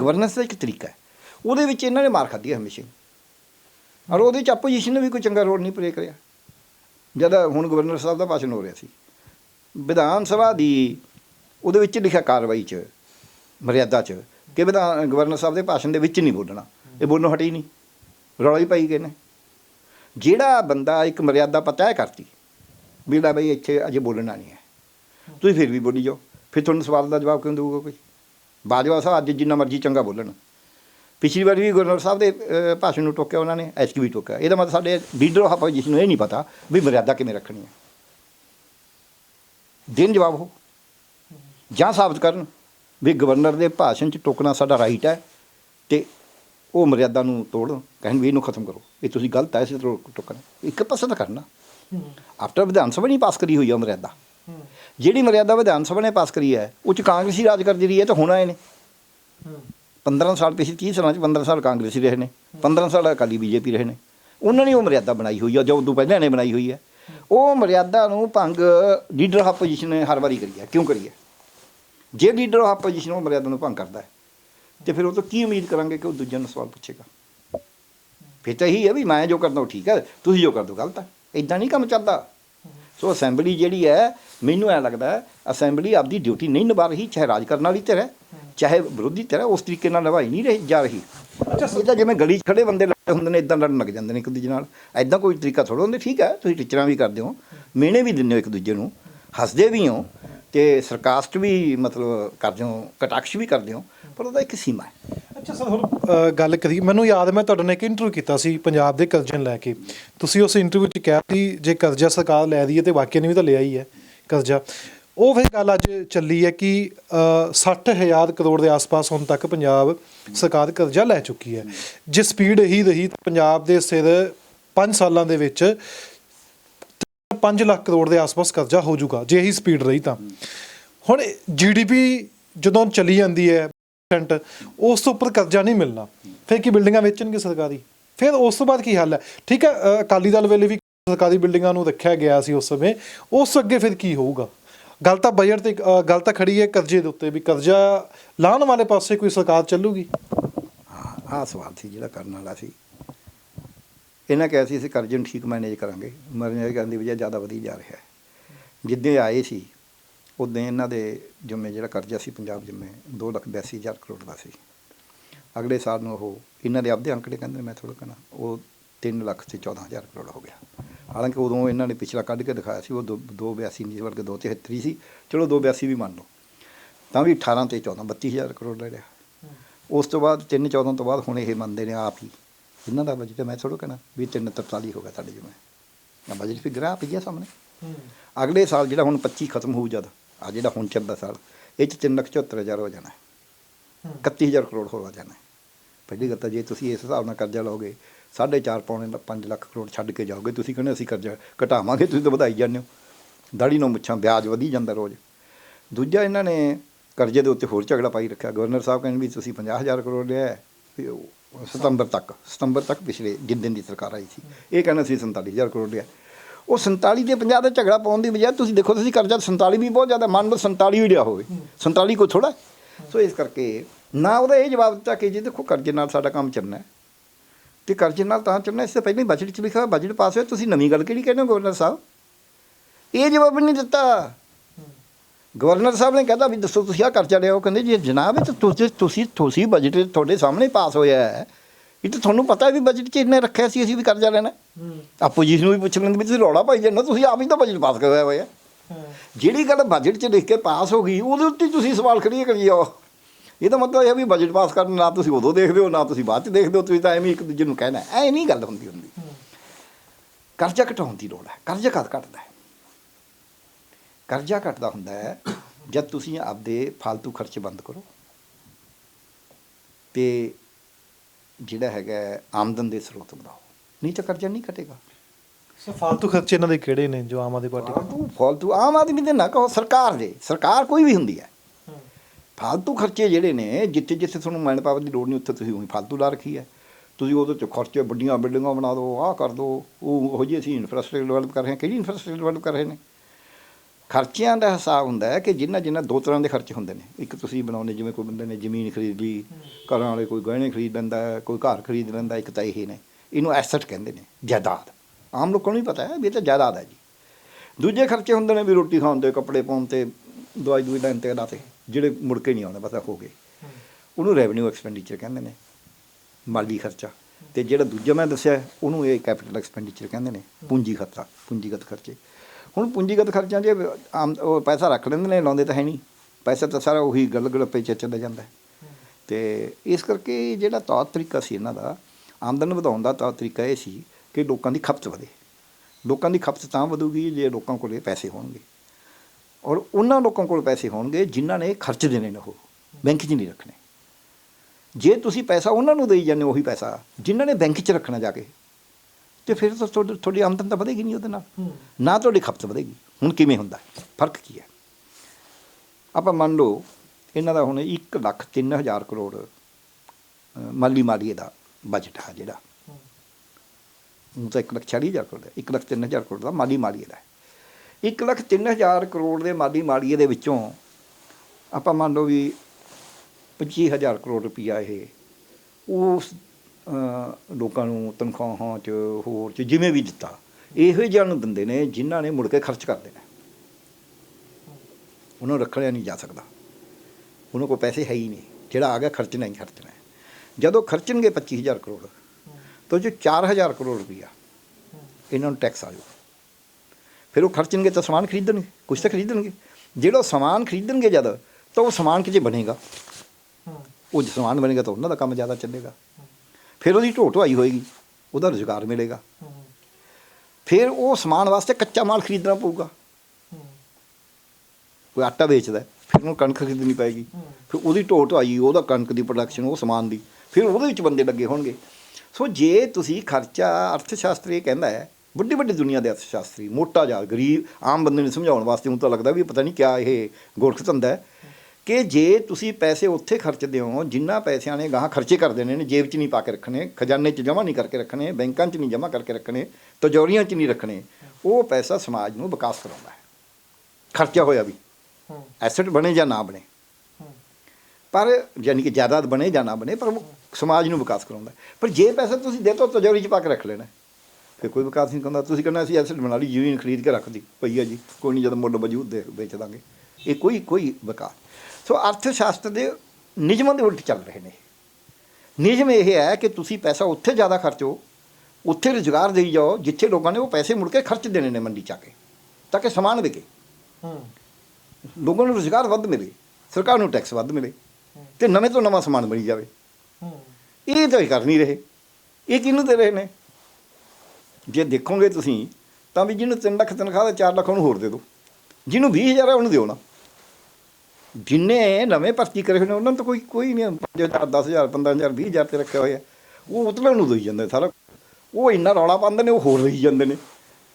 ਗਵਰਨੈਂਸ ਦਾ ਇੱਕ ਤਰੀਕਾ ਹੈ। ਉਹਦੇ ਵਿੱਚ ਇਹਨਾਂ ਨੇ ਮਾਰ ਖਾਧੀ ਹੈ ਹਮੇਸ਼ਾ ਹੀ। ਔਰ ਉਹਦੇ ਚ ਆਪੋਜੀਸ਼ਨ ਨੇ ਵੀ ਕੋਈ ਚੰਗਾ ਰੋਲ ਨਹੀਂ ਪਲੇ ਕਰਿਆ ਜਦ ਹੁਣ ਗਵਰਨਰ ਸਾਹਿਬ ਦਾ ਭਾਸ਼ਣ ਹੋ ਰਿਹਾ ਸੀ। ਵਿਧਾਨ ਸਭਾ ਦੀ ਉਹਦੇ ਵਿੱਚ ਲਿਖਿਆ ਕਾਰਵਾਈ ਚ, ਮਰਿਆਦਾ ਚ। ਕਿ ਵਿਧਾਨ ਗਵਰਨਰ ਸਾਹਿਬ ਦੇ ਭਾਸ਼ਣ ਦੇ ਵਿੱਚ ਨਹੀਂ ਬੋਲਣਾ। ਇਹ ਬੋਲਣੋਂ ਹਟੇ ਹੀ ਨਹੀਂ। ਰੌਲਾ ਹੀ ਪਾਈ ਗਏ ਨੇ। ਜਿਹੜਾ ਬੰਦਾ ਇੱਕ ਮਰਿਆਦਾ ਪਤਾ ਹੈ ਕਰਤੀ, ਵੀ ਲੈ ਬਈ ਇੱਥੇ ਅਜੇ ਬੋਲਣਾ ਨਹੀਂ ਹੈ। ਤੁਸੀਂ ਫਿਰ ਵੀ ਬੋਲੀ ਜਾਓ। ਫਿਰ ਤੁਹਾਨੂੰ ਸਵਾਲ ਦਾ ਜਵਾਬ ਕਿਉਂ ਦੇਊਗਾ ਕੋਈ? ਬਾਜਵਾ ਸਾਹਿਬ ਅੱਜ ਜਿੰਨਾ ਮਰਜ਼ੀ ਚੰਗਾ ਬੋਲਣ। ਪਿਛਲੀ ਵਾਰ ਵੀ ਗਵਰਨਰ ਸਾਹਿਬ ਦੇ ਭਾਸ਼ਣ ਨੂੰ ਟੋਕਿਆ ਉਹਨਾਂ ਨੇ ਐਸਕੀ ਵੀ ਟੋਕਿਆ। ਇਹਦਾ ਮਤਲਬ ਸਾਡੇ ਲੀਡਰ ਆਫ ਆਪੋਜੀਸ਼ਨ ਨੂੰ ਇਹ ਨਹੀਂ ਪਤਾ ਵੀ ਮਰਿਆਦਾ ਕਿਵੇਂ ਰੱਖਣੀ ਹੈ। ਦਿਨ ਜਵਾਬ ਹੋ। ਜਾਂ ਸਾਬਤ ਕਰਨ ਵੀ ਗਵਰਨਰ ਦੇ ਭਾਸ਼ਣ 'ਚ ਟੋਕਣਾ ਸਾਡਾ ਰਾਈਟ ਹੈ ਤੇ ਉਹ ਮਰਿਆਦਾ ਨੂੰ ਤੋੜੋ ਕਹਿਣ ਵੀ ਇਹਨੂੰ ਖਤਮ ਕਰੋ। ਇਹ ਤੁਸੀਂ ਗਲਤ ਹੈ ਇਸੇ ਤਰ੍ਹਾਂ ਟੋਕਣਾ। ਇੱਕ ਪਾਸੇ ਤਾਂ ਕਰਨਾ ਆਫਟਰ ਵਿਧਾਨ ਸਭਾ ਨਹੀਂ ਪਾਸ ਕਰੀ ਹੋਈ ਹੈ ਮਰਿਆਦਾ। ਜਿਹੜੀ ਮਰਿਆਦਾ ਵਿਧਾਨ ਸਭਾ ਨੇ ਪਾਸ ਕਰੀ ਹੈ ਉਹ 'ਚ ਕਾਂਗਰਸੀ ਰਾਜ ਕਰਦੀ ਰਹੀ ਹੈ ਤਾਂ ਹੁਣ ਆਏ ਨੇ। 15 ਸਾਲ ਪਿਛਲੇ 30 ਸਾਲਾਂ 'ਚ 15 ਸਾਲ ਕਾਂਗਰਸੀ ਰਹੇ ਨੇ। 15 ਸਾਲ ਅਕਾਲੀ ਬੀਜੇਪੀ ਰਹੇ ਨੇ। ਉਹਨਾਂ ਨੇ ਉਹ ਮਰਿਆਦਾ ਬਣਾਈ ਹੋਈ ਆ ਜੋ ਉਦੋਂ ਪਹਿਲਾਂ ਨੇ ਬਣਾਈ ਹੋਈ ਹੈ। ਉਹ ਮਰਿਆਦਾ ਨੂੰ ਭੰਗ ਲੀਡਰ ਆਫ ਪੋਜੀਸ਼ਨ ਨੇ ਹਰ ਵਾਰੀ ਕਰੀ ਹੈ। ਕਿਉਂ ਕਰੀ ਹੈ? ਜੇ ਲੀਡਰ ਆਪੋਜੀਸ਼ਨ ਉਹ ਮਰਿਆਦਾ ਨੂੰ ਭੰਗ ਕਰਦਾ ਹੈ ਤੇ ਫਿਰ ਉਹ ਤੋਂ ਕੀ ਉਮੀਦ ਕਰਾਂਗੇ ਕਿ ਉਹ ਦੂਜਿਆਂ ਨੂੰ ਸਵਾਲ ਪੁੱਛੇਗਾ? ਫਿਰ ਤਾਂ ਇਹੀ ਹੈ ਵੀ ਮੈਂ ਜੋ ਕਰਦਾ ਉਹ ਠੀਕ ਹੈ ਤੁਸੀਂ ਜੋ ਕਰਦੇ ਹੋ ਗਲਤ ਹੈ ਇਦਾਂ ਨਹੀਂ ਕੰਮ ਚੱਲਦਾ। ਸੋ ਅਸੈਂਬਲੀ ਜਿਹੜੀ ਹੈ ਮੈਨੂੰ ਐ ਲੱਗਦਾ ਅਸੈਂਬਲੀ ਆਪਦੀ ਡਿਊਟੀ ਨਹੀਂ ਨਿਭਾ ਰਹੀ ਚਾਹੇ ਰਾਜ ਕਰਨ ਵਾਲੀ ਧਿਰ ਹੈ ਚਾਹੇ ਵਿਰੋਧੀ ਧਿਰ ਹੈ ਉਸ ਤਰੀਕੇ ਨਾਲ ਨਿਭਾਈ ਨਹੀਂ ਰਹੀ ਜਾ ਰਹੀ। ਇਹ ਤਾਂ ਜਿਵੇਂ ਗਲੀ 'ਚ ਖੜੇ ਬੰਦੇ ਲੜਦੇ ਹੁੰਦੇ ਨੇ ਇਦਾਂ ਲੜਨ ਲੱਗ ਜਾਂਦੇ ਨੇ ਇੱਕ ਦੂਜੇ ਨਾਲ। ਐਦਾਂ ਕੋਈ ਤਰੀਕਾ ਥੋੜਾ ਹੁੰਦਾ ਠੀਕ ਹੈ ਤੁਸੀਂ ਟੀਚਰਾਂ ਵੀ ਕਰਦੇ ਹੋ ਮਿਹਣੇ ਵੀ ਦਿੰਦੇ ਹੋ ਇੱਕ ਦੂਜੇ ਨੂੰ ਹੱਸਦੇ ਵੀ ਹੋ ਤੇ ਸਰਕਾਸਟ ਵੀ ਮਤਲਬ ਕਰਦੇ ਹੋ ਕਟਾਕਸ਼ ਵੀ ਕਰਦੇ ਹੋ ਪਰ ਉਹਦਾ ਇੱਕ ਸੀਮਾ ਹੈ। ਅੱਛਾ ਸਰ ਹੁਣ ਗੱਲ ਕਰੀ ਮੈਨੂੰ ਯਾਦ ਹੈ ਮੈਂ ਤੁਹਾਡੇ ਨਾਲ ਇੱਕ ਇੰਟਰਵਿਊ ਕੀਤਾ ਸੀ ਪੰਜਾਬ ਦੇ ਕਰਜ਼ੇ ਨੂੰ ਲੈ ਕੇ। ਤੁਸੀਂ ਉਸ ਇੰਟਰਵਿਊ 'ਚ ਕਿਹਾ ਸੀ ਜੇ ਕਰਜ਼ਾ ਸਰਕਾਰ ਲੈ ਰਹੀ ਹੈ ਤੇ ਵਾਕਿਆ ਨੇ ਵੀ ਤਾਂ ਲਿਆ ਹੀ ਹੈ ਕਰਜ਼ਾ। ਉਹ ਫਿਰ ਗੱਲ ਅੱਜ ਚੱਲੀ ਹੈ ਕਿ ਅ, 60000 ਕਰੋੜ ਦੇ ਆਸ-ਪਾਸ ਹੁਣ ਤੱਕ ਪੰਜਾਬ ਸਰਕਾਰ ਕਰਜ਼ਾ ਲੈ ਚੁੱਕੀ ਹੈ। ਜੇ ਸਪੀਡ ਇਹੀ ਰਹੀ ਤਾਂ ਪੰਜਾਬ ਦੇ ਸਿਰ 5 ਸਾਲਾਂ ਦੇ ਵਿੱਚ 5 ਲੱਖ ਕਰੋੜ ਦੇ ਆਸ-ਪਾਸ ਕਰਜ਼ਾ ਹੋ ਜਾਊਗਾ ਜੇ ਇਹੀ ਸਪੀਡ ਰਹੀ ਤਾਂ। ਹੁਣ ਜੀਡੀਪੀ ਜਦੋਂ ਚਲੀ ਜਾਂਦੀ ਹੈ percent, ਉਸ ਤੋਂ ਉੱਪਰ ਕਰਜ਼ਾ ਨਹੀਂ ਮਿਲਣਾ। ਫਿਰ ਕੀ ਬਿਲਡਿੰਗਾਂ ਵੇਚਣਗੇ ਸਰਕਾਰੀ? ਫਿਰ ਉਸ ਤੋਂ ਬਾਅਦ ਕੀ ਹੱਲ ਹੈ? ਠੀਕ ਹੈ ਅਕਾਲੀ ਦਲ ਵੇਲੇ ਵੀ ਸਰਕਾਰੀ ਬਿਲਡਿੰਗਾਂ ਨੂੰ ਰੱਖਿਆ ਗਿਆ ਸੀ ਉਸ ਸਮੇਂ ਉਸ ਅੱਗੇ ਫਿਰ ਕੀ ਹੋਊਗਾ? ਗੱਲ ਤਾਂ ਬਜਟ ਤੇ ਅ, ਗੱਲ ਤਾਂ ਖੜੀ ਹੈ ਕਰਜ਼ੇ ਦੇ ਉੱਤੇ ਵੀ ਕਰਜ਼ਾ ਲਾਹਣ ਵਾਲੇ ਪਾਸੇ ਕੋਈ ਸਰਕਾਰ ਚੱਲੂਗੀ? ਹਾਂ ਆਹ ਸਵਾਲ ਸੀ ਜਿਹੜਾ ਕਰਨ ਵਾਲਾ ਸੀ। ਇਹਨਾਂ ਕਿਹਾ ਸੀ ਅਸੀਂ ਕਰਜ਼ੇ ਨੂੰ ਠੀਕ ਮੈਨੇਜ ਕਰਾਂਗੇ। ਮੈਨੇਜ ਕਰਨ ਦੀ ਵਜ੍ਹਾ ਜ਼ਿਆਦਾ ਵਧੀ ਜਾ ਰਿਹਾ ਹੈ। ਜਿੱਦੇ ਆਏ ਸੀ ਉਦੋਂ ਇਹਨਾਂ ਦੇ ਜਿੰਮੇ ਜਿਹੜਾ ਕਰਜ਼ਾ ਸੀ ਪੰਜਾਬ ਜਿੰਮੇ ਦੋ ਲੱਖ ਬਿਆਸੀ ਹਜ਼ਾਰ ਕਰੋੜ ਦਾ ਸੀ। ਅਗਲੇ ਸਾਲ ਨੂੰ ਉਹ ਇਹਨਾਂ ਦੇ ਆਪਦੇ ਅੰਕੜੇ ਕਹਿੰਦੇ ਨੇ ਮੈਂ ਥੋੜਾ ਕਹਣਾ ਉਹ 3 ਲੱਖ ਤੇ 14000 ਕਰੋੜ ਹੋ ਗਿਆ। ਹਾਲਾਂਕਿ ਉਦੋਂ ਇਹਨਾਂ ਨੇ ਪਿਛਲਾ ਕੱਢ ਕੇ ਦਿਖਾਇਆ ਸੀ ਉਹ ਦੋ ਦੋ ਬਿਆਸੀ ਨਹੀਂ ਸੀ ਬਲਕਿ ਦੋ 73 ਸੀ। ਚਲੋ ਦੋ ਬਿਆਸੀ ਵੀ ਮੰਨ ਲਓ। ਤਾਂ ਵੀ 18 ਤੇ 14 32000 ਕਰੋੜ ਲੈ ਲਿਆ ਉਸ ਤੋਂ ਬਾਅਦ 3 14 ਤੋਂ ਬਾਅਦ ਹੁਣ ਇਹ ਮੰਨਦੇ ਨੇ ਆਪ ਹੀ। ਇਹਨਾਂ ਦਾ ਬਜਟ ਮੈਂ ਥੋੜਾ ਕਹਿਣਾ ਵੀ 3 43 ਹੋ ਗਿਆ ਸਾਡੇ ਜਿਵੇਂ। ਨਾ ਬਜਟ ਫਿਗਰ ਆ ਪਈ ਆ ਸਾਹਮਣੇ। ਅਗਲੇ ਸਾਲ ਜਿਹੜਾ ਹੁਣ 25 ਖਤਮ ਹੋਊ ਜਦ ਆ ਜਿਹੜਾ ਹੁਣ ਚੱਲਦਾ ਸਾਲ ਇਹ ਚ 3 ਲੱਖ 74 ਹਜ਼ਾਰ ਹੋ ਜਾਣਾ। ਹੈ। 31000 ਕਰੋੜ ਆ ਜਾਣਾ। ਹੈ ਪਹਿਲੀ ਗੱਲ ਤਾਂ ਜੇ ਤੁਸੀਂ ਇਸ ਹਿਸਾਬ ਨਾਲ ਕਰਜ਼ਾ ਲਓਗੇ 4.5 ਪੌਣੇ 5 ਲੱਖ ਕਰੋੜ ਛੱਡ ਕੇ ਜਾਓਗੇ ਤੁਸੀਂ ਕਹਿੰਦੇ ਅਸੀਂ ਕਰਜ਼ਾ ਘਟਾਵਾਂਗੇ ਤੁਸੀਂ ਤਾਂ ਵਧਾਈ ਜਾਂਦੇ ਹੋ। ਦਾੜੀ ਨੂੰ ਮੁੱਛਾਂ ਵਿਆਜ ਵਧੀ ਜਾਂਦਾ ਰੋਜ਼। ਦੂਜਾ ਇਹਨਾਂ ਨੇ ਕਰਜ਼ੇ ਦੇ ਉੱਤੇ ਹੋਰ ਝਗੜਾ ਪਾਈ ਰੱਖਿਆ। ਗਵਰਨਰ ਸਾਹਿਬ ਕਹਿੰਦੇ ਵੀ ਤੁਸੀਂ 50000 ਕਰੋੜ ਲਿਆ ਹੈ, ਵੀ ਸਤੰਬਰ ਤੱਕ ਸਤੰਬਰ ਤੱਕ ਪਿਛਲੇ ਜਿੰਨ ਦਿਨ ਦੀ ਸਰਕਾਰ ਆਈ ਸੀ। ਇਹ ਕਹਿੰਦਾ ਸੀ 47000 ਕਰੋੜ ਲਿਆ ਉਹ 47 ਦੇ 50 ਦਾ ਝਗੜਾ ਪਾਉਣ ਦੀ ਬਜਾਏ ਤੁਸੀਂ ਦੇਖੋ, ਤੁਸੀਂ ਕਰਜ਼ਾ 47 ਵੀ ਬਹੁਤ ਜ਼ਿਆਦਾ, ਮੰਨ ਲਓ 47 ਵੀ ਲਿਆ ਹੋਵੇ। 47 ਕੋਈ ਥੋੜਾ ਸੋ ਇਸ ਕਰਕੇ ਨਾ ਉਹਦਾ ਇਹ ਜਵਾਬ ਦਿੱਤਾ ਕਿ ਜੀ ਦੇਖੋ, ਕਰਜ਼ੇ ਨਾਲ ਸਾਡਾ ਕੰਮ ਚੱਲਣਾ ਹੈ। ਤੇ ਕਰਜ਼ੇ ਨਾਲ ਤਾਂ ਚੱਲਣਾ, ਇਸ ਤੋਂ ਪਹਿਲਾਂ ਹੀ ਬਜਟ 'ਚ ਲਿਖਿਆ ਬਜਟ ਪਾਸ ਹੋਇਆ। ਤੁਸੀਂ ਨਵੀਂ ਗੱਲ ਕਿਹੜੀ ਕਹਿੰਦੇ ਹੋ ਗਵਰਨਰ ਸਾਹਿਬ? ਇਹ ਜਵਾਬ ਨਹੀਂ ਦਿੱਤਾ। ਗਵਰਨਰ ਸਾਹਿਬ ਨੇ ਕਹਿੰਦਾ ਵੀ ਦੱਸੋ ਤੁਸੀਂ ਆ ਕਰਜ਼ਾ ਲਿਆ ਉਹ ਕਹਿੰਦੇ ਜੀ ਜਨਾਬ ਇਹ ਤਾਂ ਤੁਸੀਂ ਤੁਸੀਂ ਤੁਸੀਂ ਬਜਟ ਤੁਹਾਡੇ ਸਾਹਮਣੇ ਪਾਸ ਹੋਇਆ ਹੈ। ਇਹ ਤਾਂ ਤੁਹਾਨੂੰ ਪਤਾ ਹੈ ਵੀ ਬਜਟ 'ਚ ਇੰਨੇ ਰੱਖਿਆ ਸੀ ਅਸੀਂ ਵੀ ਕਰਜ਼ਾ ਲੈਣਾ। ਆਪੋਜੀਸ਼ਨ ਨੂੰ ਵੀ ਪੁੱਛ ਲੈਂਦੇ ਵੀ ਤੁਸੀਂ ਰੌਲਾ ਪਾਈ ਜਾਂਦੇ ਤੁਸੀਂ ਆਪ ਹੀ ਤਾਂ ਬਜਟ ਪਾਸ ਕਰਵਾਇਆ ਹੋਇਆ। ਜਿਹੜੀ ਗੱਲ ਬਜਟ 'ਚ ਲਿਖ ਕੇ ਪਾਸ ਹੋ ਗਈ ਉਹਦੇ ਉੱਤੇ ਤੁਸੀਂ ਸਵਾਲ ਖੜੀਏ ਕਰੀ ਜਾਓ ਇਹ ਤਾਂ ਮਤਲਬ ਇਹ ਵੀ ਬਜਟ ਪਾਸ ਕਰਨ ਨਾ ਤੁਸੀਂ ਉਦੋਂ ਦੇਖਦੇ ਹੋ ਨਾ ਤੁਸੀਂ ਬਾਅਦ 'ਚ ਦੇਖਦੇ ਹੋ ਤੁਸੀਂ ਤਾਂ ਐਵੇਂ ਇੱਕ ਦੂਜੇ ਨੂੰ ਕਹਿਣਾ। ਐ ਨਹੀਂ ਗੱਲ ਹੁੰਦੀ ਹੁੰਦੀ। ਕਰਜ਼ਾ ਘਟਾਉਣ ਦੀ ਲੋੜ ਹੈ ਕਰਜ਼ਾ ਕਦ ਘਟਦਾ ਹੈ। ਕਰਜ਼ਾ ਘਟਦਾ ਹੁੰਦਾ ਹੈ ਜਦ ਤੁਸੀਂ ਆਪਦੇ ਫालतू ਖਰਚੇ ਬੰਦ ਕਰੋ। ਤੇ ਜਿਹੜਾ ਹੈਗਾ ਆਮਦਨ ਦੇ ਸਰੋਤ ਬਣਾਓ। ਨਹੀਂ ਤਾਂ ਕਰਜ਼ਾ ਨਹੀਂ ਘਟੇਗਾ। ਸੋ ਫालतू ਖਰਚੇ ਇਹਨਾਂ ਦੇ ਕਿਹੜੇ ਨੇ ਜੋ ਆਮ ਆਦਮੀ ਪਾਰਟੀ ਫालतू ਆਮ ਆਦਮੀ ਦੇ ਨਾ ਕਹੋ ਸਰਕਾਰ ਦੇ। ਸਰਕਾਰ ਕੋਈ ਵੀ ਹੁੰਦੀ ਹੈ। ਫालतू ਖਰਚੇ ਜਿਹੜੇ ਨੇ ਜਿੱਥੇ ਜਿੱਥੇ ਤੁਹਾਨੂੰ ਮਾਈਂਡ ਪਾਵਰ ਦੀ ਲੋੜ ਨਹੀਂ ਉੱਥੇ ਤੁਸੀਂ ਉਹੀ ਫालतू ਲਾ ਰੱਖੀ ਹੈ। ਤੁਸੀਂ ਉਹਦੇ ਤੇ ਖਰਚੇ ਵੱਡੀਆਂ ਬਿਲਡਿੰਗਾਂ ਬਣਾ ਦਿਓ ਆਹ ਕਰ ਦਿਓ ਉਹ ਉਹ ਜੀ ਅਸੀਂ ਇਨਫਰਾਸਟ੍ਰਕਚਰ ਡਿਵੈਲਪ ਕਰ ਰਹੇ ਹਾਂ। ਕਿਹੜੀ ਇਨਫਰਾਸਟ੍ਰਕਚਰ ਡਿਵੈਲਪ ਕਰ ਰਹੇ ਨੇ? ਖਰਚਿਆਂ ਦਾ ਹਿਸਾਬ ਹੁੰਦਾ ਹੈ ਕਿ ਜਿੰਨਾ ਜਿੰਨਾ ਦੋ ਤਰ੍ਹਾਂ ਦੇ ਖਰਚੇ ਹੁੰਦੇ ਨੇ। ਇੱਕ ਤੁਸੀਂ ਬਣਾਉਂਦੇ ਜਿਵੇਂ ਕੋਈ ਬੰਦੇ ਨੇ ਜ਼ਮੀਨ ਖਰੀਦ ਲਈ ਘਰਾਂ ਵਾਲੇ ਕੋਈ ਗਹਿਣੇ ਖਰੀਦ ਲੈਂਦਾ, ਕੋਈ ਘਰ ਖਰੀਦ ਲੈਂਦਾ, ਇੱਕ ਤਾਂ ਇਹ ਨੇ। ਇਹਨੂੰ ਐਸੈਟ ਕਹਿੰਦੇ ਨੇ, ਜਾਇਦਾਦ। ਆਮ ਲੋਕਾਂ ਨੂੰ ਹੀ ਪਤਾ ਹੈ ਵੀ ਇਹ ਤਾਂ ਜਾਇਦਾਦ ਹੈ ਜੀ। ਦੂਜੇ ਖਰਚੇ ਹੁੰਦੇ ਨੇ ਵੀ ਰੋਟੀ ਖਾਣ ਤੇ ਕੱਪੜੇ ਪਾਉਣ ਤੇ, ਦਵਾਈ ਦੂਈ ਲੈਣ ਤੇ ਲਾਤੇ, ਜਿਹੜੇ ਮੁੜ ਕੇ ਨਹੀਂ ਆਉਂਦੇ, ਬਸ ਹੋ ਗਏ। ਉਹਨੂੰ ਰੈਵਨਿਊ ਐਕਸਪੈਂਡੀਚਰ ਕਹਿੰਦੇ ਨੇ, ਮਾਲੀ ਖਰਚਾ। ਤੇ ਜਿਹੜਾ ਦੂਜਾ ਮੈਂ ਦੱਸਿਆ, ਉਹਨੂੰ ਇਹ ਕੈਪੀਟਲ ਐਕਸਪੈਂਡੀਚਰ ਕਹਿੰਦੇ ਨੇ, ਪੂੰਜੀ ਖਰਚਾ, ਪੂੰਜੀਗਤ ਖਰਚੇ। ਹੁਣ ਪੂੰਜੀਗਤ ਖਰਚਿਆਂ 'ਚ ਆਮ ਉਹ ਪੈਸਾ ਰੱਖ ਲੈਂਦੇ ਨੇ, ਲਾਉਂਦੇ ਤਾਂ ਹੈ ਨਹੀਂ। ਪੈਸਾ ਤਾਂ ਸਾਰਾ ਉਹੀ ਗੱਲ ਗਲੱਪੇ 'ਚ ਚੱਲਦਾ ਜਾਂਦਾ। ਹੈ। ਤੇ ਇਸ ਕਰਕੇ ਜਿਹੜਾ ਤੌਰ ਤਰੀਕਾ ਸੀ ਇਹਨਾਂ ਦਾ, ਆਮਦਨ ਵਧਾਉਣ ਦਾ ਤੌਰ ਤਰੀਕਾ ਇਹ ਸੀ ਕਿ ਲੋਕਾਂ ਦੀ ਖਪਤ ਵਧੇ। ਲੋਕਾਂ ਦੀ ਖਪਤ ਤਾਂ ਵਧੂਗੀ ਜੇ ਲੋਕਾਂ ਕੋਲੇ ਪੈਸੇ ਹੋਣਗੇ। ਔਰ ਉਹਨਾਂ ਲੋਕਾਂ ਕੋਲ ਪੈਸੇ ਹੋਣਗੇ ਜਿਨ੍ਹਾਂ ਨੇ ਖਰਚ ਦੇਣੇ ਨੇ ਉਹ, ਬੈਂਕ 'ਚ ਨਹੀਂ ਰੱਖਣੇ। ਜੇ ਤੁਸੀਂ ਪੈਸਾ ਉਹਨਾਂ ਨੂੰ ਦੇਈ ਜਾਂਦੇ ਉਹੀ ਪੈਸਾ, ਜਿਨ੍ਹਾਂ ਨੇ ਬੈਂਕ 'ਚ ਰੱਖਣਾ ਜਾ ਕੇ। ਤੇ ਫਿਰ ਤਾਂ ਤੁਹਾਡੀ ਤੁਹਾਡੀ ਆਮਦਨ ਤਾਂ ਵਧੇਗੀ ਨਹੀਂ ਉਹਦੇ ਨਾਲ। ਨਾ ਤੁਹਾਡੀ ਖਪਤ ਵਧੇਗੀ। ਹੁਣ ਕਿਵੇਂ ਹੁੰਦਾ? ਹੈ? ਫ਼ਰਕ ਕੀ ਹੈ? ਆਪਾਂ ਮੰਨ ਲਓ ਇਹਨਾਂ ਦਾ ਹੁਣ 1 ਲੱਖ 3000 ਕਰੋੜ ਮਾਲੀ ਮਾਲੀਏ ਦਾ ਬਜਟ ਆ ਜਿਹੜਾ। ਉਹ ਤਾਂ 1 ਲੱਖ 40000 ਕਰੋੜ ਦਾ 1 ਲੱਖ 3000 ਕਰੋੜ ਦਾ ਮਾਲੀ ਮਾਲੀਏ ਦਾ 1 ਲੱਖ 3000 ਕਰੋੜ ਦੇ ਮਾਲੀ ਮਾਲੀਏ ਦੇ ਵਿੱਚੋਂ ਆਪਾਂ ਮੰਨ ਲਓ ਵੀ 25000 ਕਰੋੜ ਰੁਪਈਆ ਇਹ ਉਸ ਲੋਕਾਂ ਨੂੰ ਤਨਖਾਹਾਂ 'ਚ ਹੋਰ 'ਚ ਜਿਵੇਂ ਵੀ ਦਿੱਤਾ ਇਹੋ ਜਿਹਾ ਨੂੰ ਦਿੰਦੇ ਨੇ ਜਿਨ੍ਹਾਂ ਨੇ ਮੁੜ ਕੇ ਖਰਚ ਕਰਦੇ ਨੇ ਉਹਨਾਂ ਨੂੰ ਰੱਖਿਆ ਨਹੀਂ ਜਾ ਸਕਦਾ। ਉਹਨਾਂ ਕੋਲ ਪੈਸੇ ਹੈ ਹੀ ਨਹੀਂ ਜਿਹੜਾ ਆ ਗਿਆ ਖਰਚਣਾ ਹੀ ਖਰਚਣਾ। ਜਦੋਂ ਖਰਚਣਗੇ 25000 ਕਰੋੜ ਤਾਂ ਜੋ 4000 ਕਰੋੜ ਰੁਪਈਆ ਇਹਨਾਂ ਨੂੰ ਟੈਕਸ ਆ ਜਾਊਗਾ ਫਿਰ ਉਹ ਖਰਚਣਗੇ ਤਾਂ ਸਮਾਨ ਖਰੀਦਣਗੇ ਕੁਝ ਤਾਂ ਖਰੀਦਣਗੇ। ਜਿਹੜਾ ਸਮਾਨ ਖਰੀਦਣਗੇ ਜਦ ਤਾਂ ਉਹ ਸਮਾਨ ਕਿਤੇ ਬਣੇਗਾ। ਉਹ ਸਮਾਨ ਬਣੇਗਾ ਤਾਂ ਉਹਨਾਂ ਦਾ ਕੰਮ ਜ਼ਿਆਦਾ ਚੱਲੇਗਾ। ਫਿਰ ਉਹਦੀ ਢੋ ਢੁਆਈ ਹੋਏਗੀ, ਉਹਦਾ ਰੁਜ਼ਗਾਰ ਮਿਲੇਗਾ। ਫਿਰ ਉਹ ਸਮਾਨ ਵਾਸਤੇ ਕੱਚਾ ਮਾਲ ਖਰੀਦਣਾ ਪਊਗਾ। ਕੋਈ ਆਟਾ ਵੇਚਦਾ, ਫਿਰ ਉਹਨੂੰ ਕਣਕ ਖਰੀਦਣੀ ਪਏਗੀ। ਫਿਰ ਉਹਦੀ ਢੋਟ ਢੁਆਈ ਉਹਦਾ ਕਣਕ ਦੀ ਪ੍ਰੋਡਕਸ਼ਨ ਉਹ ਸਮਾਨ ਦੀ, ਫਿਰ ਉਹਦੇ ਵਿੱਚ ਬੰਦੇ ਲੱਗੇ ਹੋਣਗੇ। ਸੋ ਜੇ ਤੁਸੀਂ ਖਰਚਾ ਅਰਥ ਸ਼ਾਸਤਰ ਇਹ ਕਹਿੰਦਾ ਹੈ, ਵੱਡੀ ਵੱਡੀ ਦੁਨੀਆ ਦੇ ਅਰਥ ਸ਼ਾਸਤਰੀ ਮੋਟਾ ਜਾ ਗਰੀਬ, ਆਮ ਬੰਦੇ ਨੂੰ ਸਮਝਾਉਣ ਵਾਸਤੇ ਹੁਣ ਤਾਂ ਲੱਗਦਾ ਵੀ ਪਤਾ ਨਹੀਂ ਕਿਆ ਇਹ ਗੋਰਖ ਧੰਦਾ ਹੈ। ਕਿ ਜੇ ਤੁਸੀਂ ਪੈਸੇ ਉੱਥੇ ਖਰਚਦੇ ਹੋ ਜਿੰਨਾ ਪੈਸਿਆਂ ਨੇ ਗਾਹਾਂ ਖਰਚੇ ਕਰ ਦੇਣੇ ਨੇ ਜੇਬ 'ਚ ਨਹੀਂ ਪਾ ਕੇ ਰੱਖਣੇ ਖਜ਼ਾਨੇ 'ਚ ਜਮ੍ਹਾਂ ਨਹੀਂ ਕਰਕੇ ਰੱਖਣੇ ਬੈਂਕਾਂ 'ਚ ਨਹੀਂ ਜਮ੍ਹਾਂ ਕਰਕੇ ਰੱਖਣੇ ਤਜੌਰੀਆਂ 'ਚ ਨਹੀਂ ਰੱਖਣੇ ਉਹ ਪੈਸਾ ਸਮਾਜ ਨੂੰ ਵਿਕਾਸ ਕਰਾਉਂਦਾ ਹੈ। ਖਰਚਾ ਹੋਇਆ ਵੀ। ਐਸੈਟ ਬਣੇ ਜਾਂ ਨਾ ਬਣੇ। ਪਰ ਯਾਨੀ ਕਿ ਜਾਇਦਾਦ ਬਣੇ ਜਾਂ ਨਾ ਬਣੇ ਪਰ ਉਹ ਸਮਾਜ ਨੂੰ ਵਿਕਾਸ ਕਰਾਉਂਦਾ। ਪਰ ਜੇ ਪੈਸਾ ਤੁਸੀਂ ਦੇ ਤੋ ਤਜੌਰੀ 'ਚ ਪਾ ਕੇ ਰੱਖ ਲੈਣਾ ਫਿਰ ਕੋਈ ਵਿਕਾਸ ਨਹੀਂ ਕਰਦਾ ਤੁਸੀਂ ਕਹਿੰਦਾ ਅਸੀਂ ਐਸੈਟ ਬਣਾ ਲਈ ਜ਼ਮੀਨ ਖਰੀਦ ਕੇ ਰੱਖ ਦੀ ਪਈ ਆ ਜੀ ਕੋਈ ਨਹੀਂ ਜਦੋਂ ਮੁੱਲ ਵਜੂਦ ਦੇ ਵੇਚ ਦਾਂਗੇ। ਇਹ ਕੋਈ ਕੋਈ ਵਿਕਾਸ ਸੋ ਅਰਥ ਸ਼ਾਸਤਰ ਦੇ ਨਿਯਮਾਂ ਦੇ ਉਲਟ ਚੱਲ ਰਹੇ ਨੇ। ਨਿਯਮ ਇਹ ਹੈ ਕਿ ਤੁਸੀਂ ਪੈਸਾ ਉੱਥੇ ਜ਼ਿਆਦਾ ਖਰਚੋ ਉੱਥੇ ਰੁਜ਼ਗਾਰ ਦੇਈ ਜਾਓ ਜਿੱਥੇ ਲੋਕਾਂ ਨੇ ਉਹ ਪੈਸੇ ਮੁੜ ਕੇ ਖਰਚ ਦੇਣੇ ਨੇ ਮੰਡੀ ਚ ਆ ਕੇ ਤਾਂ ਕਿ ਸਮਾਨ ਵਿਕੇ। ਲੋਕਾਂ ਨੂੰ ਰੁਜ਼ਗਾਰ ਵੱਧ ਮਿਲੇ ਸਰਕਾਰ ਨੂੰ ਟੈਕਸ ਵੱਧ ਮਿਲੇ ਤੇ ਨਵੇਂ ਤੋਂ ਨਵਾਂ ਸਮਾਨ ਬਣੀ ਜਾਵੇ। ਇਹ ਤਾਂ ਕਰ ਨਹੀਂ ਰਹੇ। ਇਹ ਕਿਹਨੂੰ ਦੇ ਰਹੇ ਨੇ? ਜੇ ਦੇਖੋਗੇ ਤੁਸੀਂ ਤਾਂ ਵੀ ਜਿਹਨੂੰ 3 ਲੱਖ ਤਨਖਾਹ ਦਾ 4 ਲੱਖ ਉਹਨੂੰ ਹੋਰ ਦੇ ਦਿਓ। ਜਿਹਨੂੰ 20000 ਹੈ ਉਹਨੂੰ ਦਿਓ ਨਾ। ਜਿੰਨੇ ਨਵੇਂ ਭਰਤੀ ਕਰੇ ਹੋਏ ਨੇ ਉਹਨਾਂ ਨੂੰ ਤਾਂ ਕੋਈ ਕੋਈ ਨਹੀਂ 5000 10000 15000 20000 ਤੇ ਰੱਖਿਆ ਹੋਇਆ। ਉਹ ਉਤਲੇ ਨੂੰ ਦੇਈ ਜਾਂਦੇ ਸਾਰਾ ਉਹ ਇੰਨਾ ਰੌਲਾ ਪਾਉਂਦੇ ਨੇ ਉਹ ਹੋਰ ਦੇਈ ਜਾਂਦੇ ਨੇ।